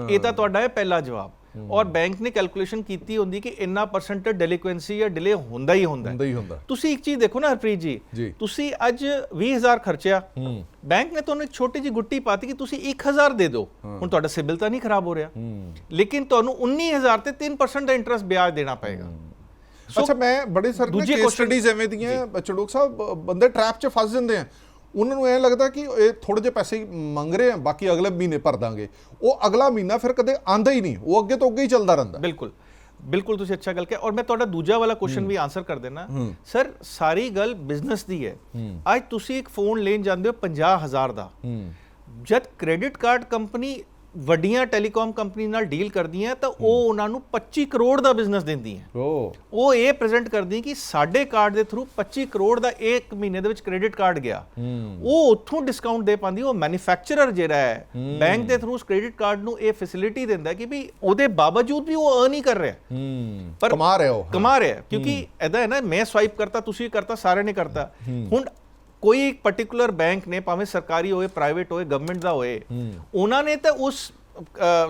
ਇਹ ਤਾਂ ਤੁਹਾਡਾ ਹੈ ਪਹਿਲਾ ਜਵਾਬ। ਔਰ ਬੈਂਕ ਨੇ ਕੈਲਕੂਲੇਸ਼ਨ ਕੀਤੀ ਹੁੰਦੀ ਕਿ ਇੰਨਾ ਪਰਸੈਂਟ ਡੈਲੀਕੁਐਂਸੀ ਜਾਂ ਡਿਲੇ ਹੁੰਦਾ ਹੀ ਹੁੰਦਾ। ਹੁੰਦਾ ਹੀ ਹੁੰਦਾ ਤੁਸੀਂ ਇੱਕ ਚੀਜ਼ ਦੇਖੋ ਨਾ ਹਰਪ੍ਰੀਤ ਜੀ। ਜੀ। ਤੁਸੀਂ ਅੱਜ 20000 ਖਰਚਿਆ। ਬੈਂਕ ਨੇ ਤੁਹਾਨੂੰ ਇੱਕ ਛੋਟੀ ਜਿਹੀ ਗੁੱਟੀ ਪਾਤੀ ਕਿ ਤੁਸੀਂ 1000 ਦੇ ਦਿਓ। ਹੁਣ ਤੁਹਾਡਾ ਸਿਬਿਲ ਤਾਂ ਨਹੀਂ ਖਰਾਬ ਹੋ ਰਿਹਾ। ਲੇਕਿਨ ਤੁਹਾਨੂੰ 19000 ਤੇ 3% ਦਾ ਇੰਟਰਸਟ ਵਿਆਜ ਦੇਣਾ ਪਏਗਾ। ਅੱਛਾ ਮੈਂ ਬੜੇ ਸਾਰੇ ਦੂਜੇ ਕੇਸ ਸਟੱਡੀਜ਼ ਐਵੇਂ ਦੀਆਂ ਚੜੂਕ ਸਾਹਿਬ ਬੰਦੇ ਟ੍ਰੈਪ 'ਚ ਫਸ ਜਾਂਦੇ ਆ। ਉਹਨਾਂ ਨੂੰ ਐ ਲੱਗਦਾ ਕਿ ਇਹ ਥੋੜੇ ਜਿਹੇ ਪੈਸੇ ਮੰਗ ਰਹੇ ਆ ਬਾਕੀ ਅਗਲੇ ਮਹੀਨੇ ਭਰ ਦਾਂਗੇ। ਉਹ ਅਗਲਾ ਮਹੀਨਾ ਫਿਰ ਕਦੇ ਆਂਦਾ ਹੀ ਨਹੀਂ ਉਹ ਅੱਗੇ ਤੋਂ ਅੱਗੇ ਹੀ ਚੱਲਦਾ ਰਹਿੰਦਾ। ਬਿਲਕੁਲ ਬਿਲਕੁਲ ਤੁਸੀਂ ਅੱਛਾ ਗੱਲ ਕਿਹਾ। ਔਰ ਮੈਂ ਤੁਹਾਡਾ ਦੂਜਾ ਵਾਲਾ ਕੁਐਸਚਨ ਵੀ ਆਨਸਰ ਕਰ ਦੇਣਾ ਸਰ ਸਾਰੀ ਗੱਲ ਬਿਜ਼ਨਸ ਦੀ ਹੈ। ਅੱਜ ਤੁਸੀਂ ਇੱਕ ਫੋਨ ਲੈਣ ਜਾਂਦੇ ਹੋ 50000 ਦਾ। ਜਦ ਕ੍ਰੈਡਿਟ ਕਾਰਡ ਕੰਪਨੀ ਵੱਡੀਆਂ ਟੈਲੀਕਾਮ ਕੰਪਨੀ ਨਾਲ ਡੀਲ ਕਰਦੀ ਹੈ ਤਾਂ ਉਹ ਉਹਨਾਂ ਨੂੰ 25 ਕਰੋੜ ਦਾ ਬਿਜ਼ਨਸ ਦਿੰਦੀ ਹੈ ਓ। ਉਹ ਇਹ ਪ੍ਰੈਜ਼ੈਂਟ ਕਰਦੀ ਕਿ ਸਾਡੇ ਕਾਰਡ ਦੇ ਥਰੂ 25 ਕਰੋੜ ਦਾ ਇੱਕ ਮਹੀਨੇ ਦੇ ਵਿੱਚ ਕ੍ਰੈਡਿਟ ਕਾਰਡ ਗਿਆ। ਉਹ ਉੱਥੋਂ ਡਿਸਕਾਊਂਟ ਦੇ ਪਾਉਂਦੀ ਉਹ ਮੈਨੂਫੈਕਚਰਰ ਜਿਹੜਾ ਹੈ ਬੈਂਕ ਦੇ ਥਰੂ ਕ੍ਰੈਡਿਟ ਕਾਰਡ ਨੂੰ ਇਹ ਫੈਸਿਲਿਟੀ ਦਿੰਦਾ ਕਿ ਵੀ ਉਹਦੇ ਬਾਵਜੂਦ ਵੀ ਉਹ ਅਰਨ ਹੀ ਕਰ ਰਿਹਾ। ਪਰ ਕਮਾ ਰਿਹਾ ਉਹ ਕਮਾ ਰਿਹਾ ਕਿਉਂਕਿ ਐਦਾ ਹੈ ਨਾ ਮੈਂ ਸਵਾਈਪ ਕਰਤਾ ਤੁਸੀਂ ਕਰਤਾ ਸਾਰਿਆਂ ਨੇ ਕਰਤਾ। ਹੁਣ ਕੋਈ ਇੱਕ ਪਾਰਟਿਕੂਲਰ ਬੈਂਕ ਨੇ ਭਾਵੇਂ ਸਰਕਾਰੀ ਹੋਵੇ ਪ੍ਰਾਈਵੇਟ ਹੋਵੇ ਗਵਰਨਮੈਂਟ ਦਾ ਹੋਵੇ ਉਹਨਾਂ ਨੇ ਤਾਂ ਉਸ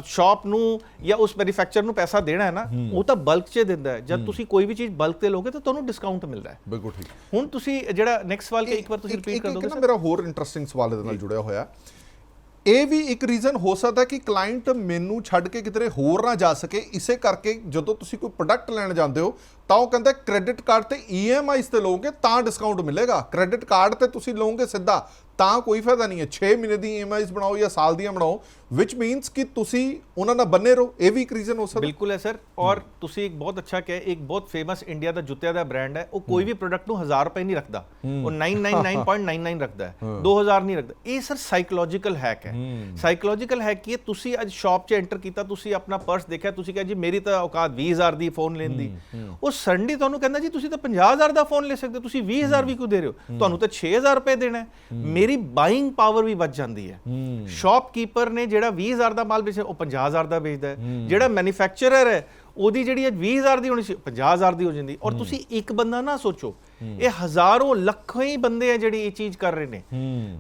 ਸ਼ਾਪ ਨੂੰ ਜਾਂ ਉਸ ਮੈਨੂਫੈਕਚਰ ਨੂੰ ਪੈਸਾ ਦੇਣਾ ਹੈ ਨਾ ਉਹ ਤਾਂ ਬਲਕ 'ਚ ਦਿੰਦਾ ਹੈ। ਜਦ ਤੁਸੀਂ ਕੋਈ ਵੀ ਚੀਜ਼ ਬਲਕ ਤੇ ਲੋਗੇ ਤਾਂ ਤੁਹਾਨੂੰ ਡਿਸਕਾਊਂਟ ਮਿਲਦਾ ਹੈ। ਬਿਲਕੁਲ ਠੀਕ। ਹੁਣ ਤੁਸੀਂ ਜਿਹੜਾ ਨੈਕਸਟ ਸਵਾਲ ਇੱਕ ਵਾਰ ਤੁਸੀਂ ਰਿਪੀਟ ਕਰ ਦੋਗੇ ਨਾ ਮੇਰਾ ਹੋਰ ਇੰਟਰਸਟਿੰਗ ਸਵਾਲ ਇਹਦੇ ਨਾਲ ਜੁੜਿਆ ਹੋਇਆ। ਇਹ ਵੀ ਇੱਕ ਰੀਜ਼ਨ ਹੋ ਸਕਦਾ ਕਿ ਕਲਾਇੰਟ ਮੈਨੂੰ ਛੱਡ ਕੇ ਕਿਤੇ ਹੋਰ ਨਾ ਜਾ ਸਕੇ। ਇਸੇ ਕਰਕੇ ਜਦੋਂ ਤੁਸੀਂ ਕੋਈ ਪ੍ਰੋਡਕਟ ਲੈਣ ਜਾਂਦੇ ਹੋ ਤਾਂ ਉਹ ਕਹਿੰਦਾ ਕ੍ਰੈਡਿਟ ਕਾਰਡ ਤੇ EMIs ਤੇ ਲਓਗੇ ਤਾਂ ਡਿਸਕਾਊਂਟ ਮਿਲੇਗਾ। ਕ੍ਰੈਡਿਟ ਕਾਰਡ ਤੇ ਤੁਸੀਂ ਲਓਗੇ ਸਿੱਧਾ ਤਾਂ ਕੋਈ ਫਾਇਦਾ ਨਹੀਂ ਹੈ। 6 ਮਹੀਨੇ ਦੀ EMIs ਬਣਾਓ ਜਾਂ ਸਾਲ ਦੀਆਂ ਬਣਾਓ which means ਕਿ ਤੁਸੀਂ ਉਹਨਾਂ ਨਾਲ ਬੰਨੇ ਰਹੋ। ਇਹ ਵੀ ਇੱਕ ਰੀਜ਼ਨ ਹੋ ਸਕਦਾ। ਬਿਲਕੁਲ ਹੈ ਸਰ। ਔਰ ਤੁਸੀਂ ਇੱਕ ਬਹੁਤ ਅੱਛਾ ਕਿਹਾ ਇੱਕ ਬਹੁਤ ਫੇਮਸ ਇੰਡੀਆ ਦਾ ਜੁੱਤਿਆਂ ਦਾ ਬ੍ਰਾਂਡ ਹੈ। ਉਹ ਕੋਈ ਵੀ ਪ੍ਰੋਡਕਟ ਨੂੰ 1000 ਰੁਪਏ ਨਹੀਂ ਰੱਖਦਾ। ਉਹ 999.99 ਰੱਖਦਾ ਹੈ। 2000 ਨਹੀਂ ਰੱਖਦਾ। ਇਹ ਸਰ ਸਾਈਕੋਲੋਜੀਕਲ ਹੈਕ ਹੈ। ਸਾਈਕੋਲੋਜੀਕਲ ਹੈਕ ਕੀ ਤੁਸੀਂ ਅੱਜ ਸ਼ਾਪ 'ਚ ਐਂਟਰ ਕੀਤਾ ਤੁਸੀਂ ਆਪਣਾ ਪਰਸ ਦੇਖਿਆ ਤੁਸੀਂ ਕਿਹਾ ਜੀ ਮੇਰੀ ਤਾਂ ਔਕਾਤ 20000 ਦੀ ਫੋਨ ਲੈਣ ਦੀ। ਉਹ ਸਡਨਲੀ ਤੁਹਾਨੂੰ ਕਹਿੰਦਾ ਜੀ ਤੁਸੀਂ ਤਾਂ 50000 ਦਾ ਫੋਨ ਲੈ ਸਕਦੇ ਹੋ ਤੁਸੀਂ 20000 ਵੀ ਕਿਉਂ ਦੇ ਰਹੇ ਹੋ? ਤੁਹਾਨੂੰ ਤਾਂ 6000 ਰੁਪਏ ਦੇਣਾ ਮੇਰੀ ਬਾਇੰਗ ਪਾਵਰ ਵੀ ਵੱਧ ਜਾਂਦੀ ਹੈ। ਸ਼ਾਪਕੀਪਰ ਨੇ ਜਿਹੜਾ 20000 ਦਾ ਮਾਲ ਵੇਚਿਆ ਉਹ 50000 ਦਾ ਵੇਚਦਾ ਹੈ। ਜਿਹੜਾ ਮੈਨੂਫੈਕਚਰਰ ਹੈ ਉਹਦੀ ਜਿਹੜੀ ਅੱਜ 20000 ਦੀ ਹੋਣੀ ਸੀ 50000 ਦੀ ਹੋ ਜਾਂਦੀ ਔਰ ਤੁਸੀਂ ਇੱਕ ਬੰਦਾ ਨਾ ਸੋਚੋ ਇਹ ਹਜ਼ਾਰਾਂ ਲੱਖਾਂ ਹੀ ਬੰਦੇ ਆ ਜਿਹੜੇ ਇਹ ਚੀਜ਼ ਕਰ ਰਹੇ ਨੇ।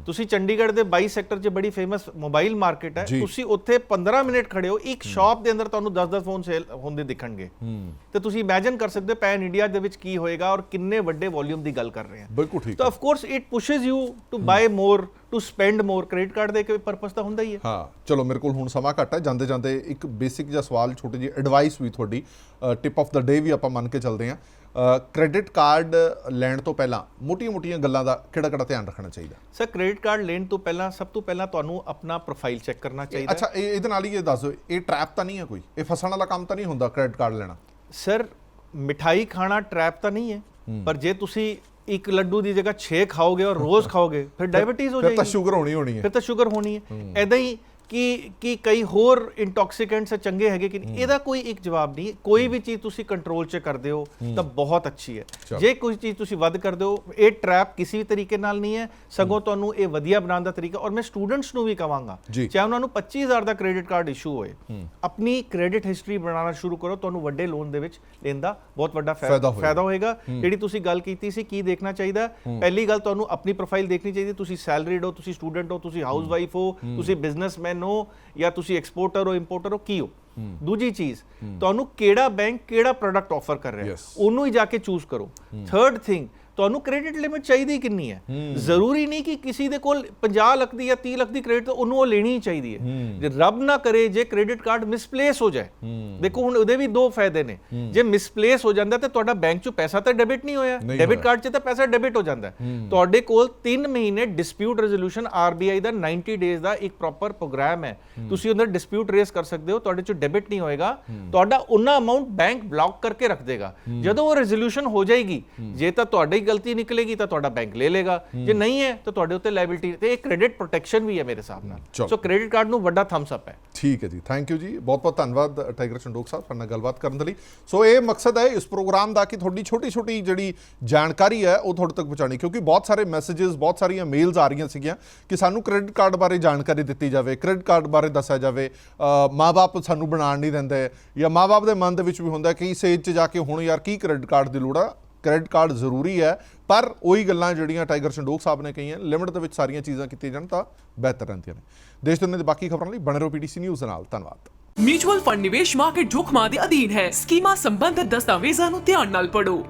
ਤੁਸੀਂ ਚੰਡੀਗੜ੍ਹ ਦੇ 22 ਸੈਕਟਰ 'ਚ ਬੜੀ ਫੇਮਸ ਮੋਬਾਈਲ ਮਾਰਕੀਟ ਹੈ। ਜੀ। ਤੁਸੀਂ ਉੱਥੇ 15 ਮਿੰਟ ਖੜੇ ਹੋ ਇੱਕ ਸ਼ਾਪ ਦੇ ਅੰਦਰ ਤੁਹਾਨੂੰ 10-10 ਫੋਨ ਸੇਲ ਹੁੰਦੇ ਦਿਖਣਗੇ। ਤੇ ਤੁਸੀਂ ਇਮੇਜਿਨ ਕਰ ਸਕਦੇ ਹੋ ਪੈਨ ਇੰਡੀਆ ਦੇ ਵਿੱਚ ਕੀ ਹੋਏਗਾ ਔਰ ਕਿੰਨੇ ਵੱਡੇ ਵੋਲਿਊਮ ਦੀ ਗੱਲ ਕਰ ਰਹੇ ਹਾਂ ਬਿਲਕੁਲ ਠੀਕ ਤਾਂ of course it pushes you to buy more to spend more credit card ਦੇ ਕੇ ਪਰਪਸ ਤਾਂ ਹੁੰਦਾ ਹੀ ਹੈ। ਹਾਂ ਚਲੋ ਮੇਰੇ ਕੋਲ ਹੁਣ ਸਮਾਂ ਘੱਟ ਹੈ। ਜਾਂਦੇ ਜਾਂਦੇ ਇੱਕ ਬੇਸਿਕ ਜਿਹਾ ਸਵਾਲ ਛੋਟੀ ਜਿਹੀ ਐਡਵਾਈਸ ਵੀ ਤੁਹਾਡੀ ਟਿਪ ਆਫ ਦਾ ਡੇ ਵੀ ਆਪਾਂ ਮੰਨ ਕੇ ਚੱਲਦੇ ਹਾਂ। ਕ੍ਰੈਡਿਟ ਕਾਰਡ ਲੈਣ ਤੋਂ ਪਹਿਲਾਂ ਮੋਟੀਆਂ-ਮੋਟੀਆਂ ਗੱਲਾਂ ਦਾ ਕਿਹੜਾ-ਕਿਹੜਾ ਧਿਆਨ ਰੱਖਣਾ ਚਾਹੀਦਾ? ਸਰ ਕ੍ਰੈਡਿਟ ਕਾਰਡ ਲੈਣ ਤੋਂ ਪਹਿਲਾਂ ਸਭ ਤੋਂ ਪਹਿਲਾਂ ਤੁਹਾਨੂੰ ਆਪਣਾ ਪ੍ਰੋਫਾਈਲ ਚੈੱਕ ਕਰਨਾ ਚਾਹੀਦਾ। ਅੱਛਾ ਇਹ ਇਹਦੇ ਨਾਲ ਹੀ ਇਹ ਦੱਸ ਦਿਓ ਇਹ ਟ੍ਰੈਪ ਤਾਂ ਨਹੀਂ ਹੈ ਕੋਈ? ਇਹ ਫਸਣ ਵਾਲਾ ਕੰਮ ਤਾਂ ਨਹੀਂ ਹੁੰਦਾ ਕ੍ਰੈਡਿਟ ਕਾਰਡ ਲੈਣਾ? ਸਰ ਮਿਠਾਈ ਖਾਣਾ ਟ੍ਰੈਪ ਤਾਂ ਨਹੀਂ ਹੈ ਪਰ ਜੇ ਤੁਸੀਂ ਇੱਕ ਲੱਡੂ ਦੀ ਜਗ੍ਹਾ 6 ਖਾਓਗੇ ਔਰ ਰੋਜ਼ ਖਾਓਗੇ ਫਿਰ ਡਾਇਬੀਟੀਜ਼ ਹੋ ਫਿਰ ਤਾਂ ਜਾਏਗੀ। ਸ਼ੂਗਰ ਹੋਣੀ ਹੋਣੀ ਹੈ। ਫਿਰ ਤਾਂ ਸ਼ੂਗਰ ਹੋਣੀ ਹੈ। ਐਦਾਂ ਹੀ ਕਿ ਕਿ ਕਈ ਹੋਰ ਇੰਟੌਕਸੀਕੈਂਟਸ ਚੰਗੇ ਹੈਗੇ ਕਿ ਨਹੀਂ, ਇਹਦਾ ਕੋਈ ਇੱਕ ਜਵਾਬ ਨਹੀਂ। ਕੋਈ ਵੀ ਚੀਜ਼ ਤੁਸੀਂ ਕੰਟਰੋਲ 'ਚ ਕਰਦੇ ਹੋ ਤਾਂ ਬਹੁਤ ਅੱਛੀ ਹੈ। ਜੇ ਕੋਈ ਚੀਜ਼ ਤੁਸੀਂ ਵੱਧ ਕਰਦੇ ਹੋ ਇਹ ਟ੍ਰੈਪ ਕਿਸੇ ਵੀ ਤਰੀਕੇ ਨਾਲ ਨਹੀਂ ਹੈ। ਸਗੋਂ ਤੁਹਾਨੂੰ ਇਹ ਵਧੀਆ ਬਣਾਉਣ ਦਾ ਤਰੀਕਾ ਔਰ ਮੈਂ ਸਟੂਡੈਂਟਸ ਨੂੰ ਵੀ ਕਹਾਂਗਾ ਜੀ। ਚਾਹੇ ਉਹਨਾਂ ਨੂੰ 25000 ਦਾ ਕ੍ਰੈਡਿਟ ਕਾਰਡ ਇਸ਼ੂ ਹੋਏ ਆਪਣੀ ਕ੍ਰੈਡਿਟ ਹਿਸਟਰੀ ਬਣਾਉਣਾ ਸ਼ੁਰੂ ਕਰੋ ਤੁਹਾਨੂੰ ਵੱਡੇ ਲੋਨ ਦੇ ਵਿੱਚ ਲੈਣ ਦਾ ਬਹੁਤ ਵੱਡਾ ਫਾਇ- ਫਾਇਦਾ ਹੋਏਗਾ। ਫਾਇਦਾ ਹੋਏਗਾ। ਜਿਹੜੀ ਤੁਸੀਂ ਗੱਲ ਕੀਤੀ ਸੀ ਕੀ ਦੇਖਣਾ ਚਾਹੀਦਾ? ਪਹਿਲੀ ਗੱਲ ਤੁਹਾਨੂੰ ਆਪਣੀ ਪ੍ਰੋਫਾਈਲ ਦੇਖਣੀ ਚਾਹੀਦੀ ਤੁਸੀਂ ਸੈਲਰੀਡ ਹੋ ਤੁਸੀਂ ਸਟੂਡੈਂਟ ਹੋ ਤੁਸੀਂ ਹਾਊਸ ਵਾਈਫ ਹੋ ਤੁਸੀਂ ਬਿਜ਼ਨਸਮੈਨ ਹੋ ਜਾਂ ਤੁਸੀਂ ਐਕਸਪੋਰਟਰ ਹੋ ਇੰਪੋਰਟਰ ਹੋ ਕੀ ਹੋ? ਦੂਜੀ ਚੀਜ਼ ਤੁਹਾਨੂੰ ਕਿਹੜਾ ਬੈਂਕ ਕਿਹੜਾ ਪ੍ਰੋਡਕਟ ਆਫਰ ਕਰ ਰਿਹਾ. ਉਹਨੂੰ ਹੀ ਜਾ ਕੇ ਚੂਜ਼ ਕਰੋ। ਥਰਡ ਥਿੰਗ ਤੁਹਾਨੂੰ ਕ੍ਰੈਡਿਟ ਲਿਮਿਟ ਚਾਹੀਦੀ ਕਿੰਨੀ ਹੈ? ਜ਼ਰੂਰੀ ਨਹੀਂ ਕਿ ਕਿਸੇ ਦੇ ਕੋਲ 50 ਲੱਖ ਦੀ ਜਾਂ 30 ਲੱਖ ਦੀ ਕ੍ਰੈਡਿਟ ਉਹਨੂੰ ਉਹ ਲੈਣੀ ਹੀ ਚਾਹੀਦੀ ਹੈ। ਜੇ ਰੱਬ ਨਾ ਕਰੇ ਜੇ ਕ੍ਰੈਡਿਟ ਕਾਰਡ ਮਿਸਪਲੇਸ ਹੋ ਜਾਏ ਦੇਖੋ ਹੁਣ ਉਹਦੇ ਵੀ ਦੋ ਫਾਇਦੇ ਨੇ। ਜੇ ਮਿਸਪਲੇਸ ਹੋ ਜਾਂਦਾ ਤੇ ਤੁਹਾਡਾ ਬੈਂਕ ਚੋਂ ਪੈਸਾ ਤਾਂ ਡੈਬਿਟ ਨਹੀਂ ਹੋਇਆ। ਡੈਬਿਟ। ਕਾਰਡ 'ਚ ਤਾਂ ਪੈਸਾ ਡੈਬਿਟ ਹੋ ਜਾਂਦਾ। ਤੁਹਾਡੇ ਕੋਲ 3 ਮਹੀਨੇ ਡਿਸਪਿਊਟ ਰੈਜ਼ੋਲੂਸ਼ਨ ਆਰਬੀਆਈ ਦਾ 90 ਡੇਜ਼ ਦਾ ਇੱਕ ਪ੍ਰੋਪਰ ਪ੍ਰੋਗਰਾਮ ਹੈ। ਤੁਸੀਂ ਉਹਦੇ ਡਿਸਪਿਊਟ ਰੇਸ ਕਰ ਸਕਦੇ ਹੋ ਤੁਹਾਡੇ ਚੋਂ ਡੈਬਿਟ ਨਹੀਂ ਹੋਏਗਾ। ਤੁਹਾਡਾ ਉਹਨਾਂ ਅਮਾਉਂਟ ਬੈਂਕ ਬਲੌਕ ਕਰਕੇ ਰੱਖ ਦੇਗਾ। ਜਦੋਂ ਉਹ ਰੈਜ਼ੋਲੂਸ਼ਨ ਹੋ ਜਾਏਗੀ ਜੇ ਤਾਂ ਤੁਹਾਡੀ ਗਲਤੀ ਨਿਕਲੇਗੀ ਤਾਂ ਤੁਹਾਡਾ ਬੈਂਕ ਲੈ ਲੇਗਾ ਜੇ ਨਹੀਂ ਹੈ ਤਾਂ ਤੁਹਾਡੇ ਉੱਤੇ ਲਾਇਬਿਲਟੀ ਤੇ ਇਹ ਕ੍ਰੈਡਿਟ ਪ੍ਰੋਟੈਕਸ਼ਨ ਵੀ ਹੈ ਮੇਰੇ ਹਿਸਾਬ ਨਾਲ। ਸੋ ਕ੍ਰੈਡਿਟ ਕਾਰਡ ਨੂੰ ਵੱਡਾ ਥੰਬਸ ਅਪ ਹੈ। ਠੀਕ ਹੈ ਜੀ। ਥੈਂਕ ਯੂ ਜੀ। ਬਹੁਤ ਬਹੁਤ ਧੰਨਵਾਦ ਟਾਈਗਰ ਸੰਡੋਕ ਸਾਹਿਬ ਸਾਡੇ ਨਾਲ ਗੱਲਬਾਤ ਕਰਨ ਦੇ ਲਈ। ਸੋ ਇਹ ਮਕਸਦ ਹੈ ਇਸ ਪ੍ਰੋਗਰਾਮ ਦਾ ਕਿ ਤੁਹਾਡੀ ਛੋਟੀ ਛੋਟੀ ਜਿਹੜੀ ਜਾਣਕਾਰੀ ਹੈ ਉਹ ਤੁਹਾਡੇ ਤੱਕ ਪਹੁੰਚਾਣੀ ਕਿਉਂਕਿ ਬਹੁਤ ਸਾਰੇ ਮੈਸੇजेस ਬਹੁਤ ਸਾਰੀਆਂ ਮੇਲਸ ਆ ਰਹੀਆਂ ਸੀਗੀਆਂ ਕਿ ਸਾਨੂੰ ਕ੍ਰੈਡਿਟ ਕਾਰਡ ਬਾਰੇ ਜਾਣਕਾਰੀ ਦਿੱਤੀ ਜਾਵੇ ਕ੍ਰੈਡਿਟ ਕਾਰਡ ਬਾਰੇ ਦੱਸਿਆ ਜਾਵੇ। ਅ, ਮਾਂ-ਬਾਪ ਸਾਨੂੰ ਬਣਾਉਣ ਨਹੀਂ ਦਿੰਦੇ ਜਾਂ ਮਾਂ-ਬਾਪ ਦੇ ਮਨ ਦੇ ਵਿੱਚ ਵੀ ਹੁੰਦਾ ਕਿ ਇਸ ਏਜ 'ਚ ਜਾ ਕੇ ਹੁਣ ਯਾਰ ਕੀ ਕ੍ਰੈਡਿਟ ਕਾਰਡ ਦੀ ਲੋੜ ਆ? ਕ੍ਰੈਡਿਟ ਕਾਰਡ ਜ਼ਰੂਰੀ ਹੈ, ਪਰ ਉਹੀ ਗੱਲਾਂ ਜਿਹੜੀਆਂ ਟਾਈਗਰ ਸੰਡੋਕ ਸਾਹਿਬ ਨੇ ਕਹੀਆਂ ਲਿਮਿਟ ਦੇ ਵਿੱਚ ਸਾਰੀਆਂ ਚੀਜ਼ਾਂ ਕੀਤੀਆਂ ਜਾਣ ਤਾਂ ਬਿਹਤਰ ਰਹਿੰਦੀਆਂ ਨੇ। ਦੇਸ਼ ਦੁਨੀਆ ਦੇ ਬਾਕੀ ਖਬਰਾਂ ਲਈ ਬਣੇ ਰਹੋ ਪੀਟੀਸੀ ਨਿਊਜ਼ ਨਾਲ। ਧੰਨਵਾਦ। ਮਿਊਚੁਅਲ ਫੰਡ ਨਿਵੇਸ਼ ਮਾਰਕੀਟ ਜੋਖਮਾਂ ਦੇ ਅਧੀਨ ਹੈ। ਸਕੀਮਾਂ ਸੰਬੰਧਤ ਦਸਤਾਵੇਜ਼ਾਂ ਨੂੰ ਧਿਆਨ ਨਾਲ ਪੜ੍ਹੋ।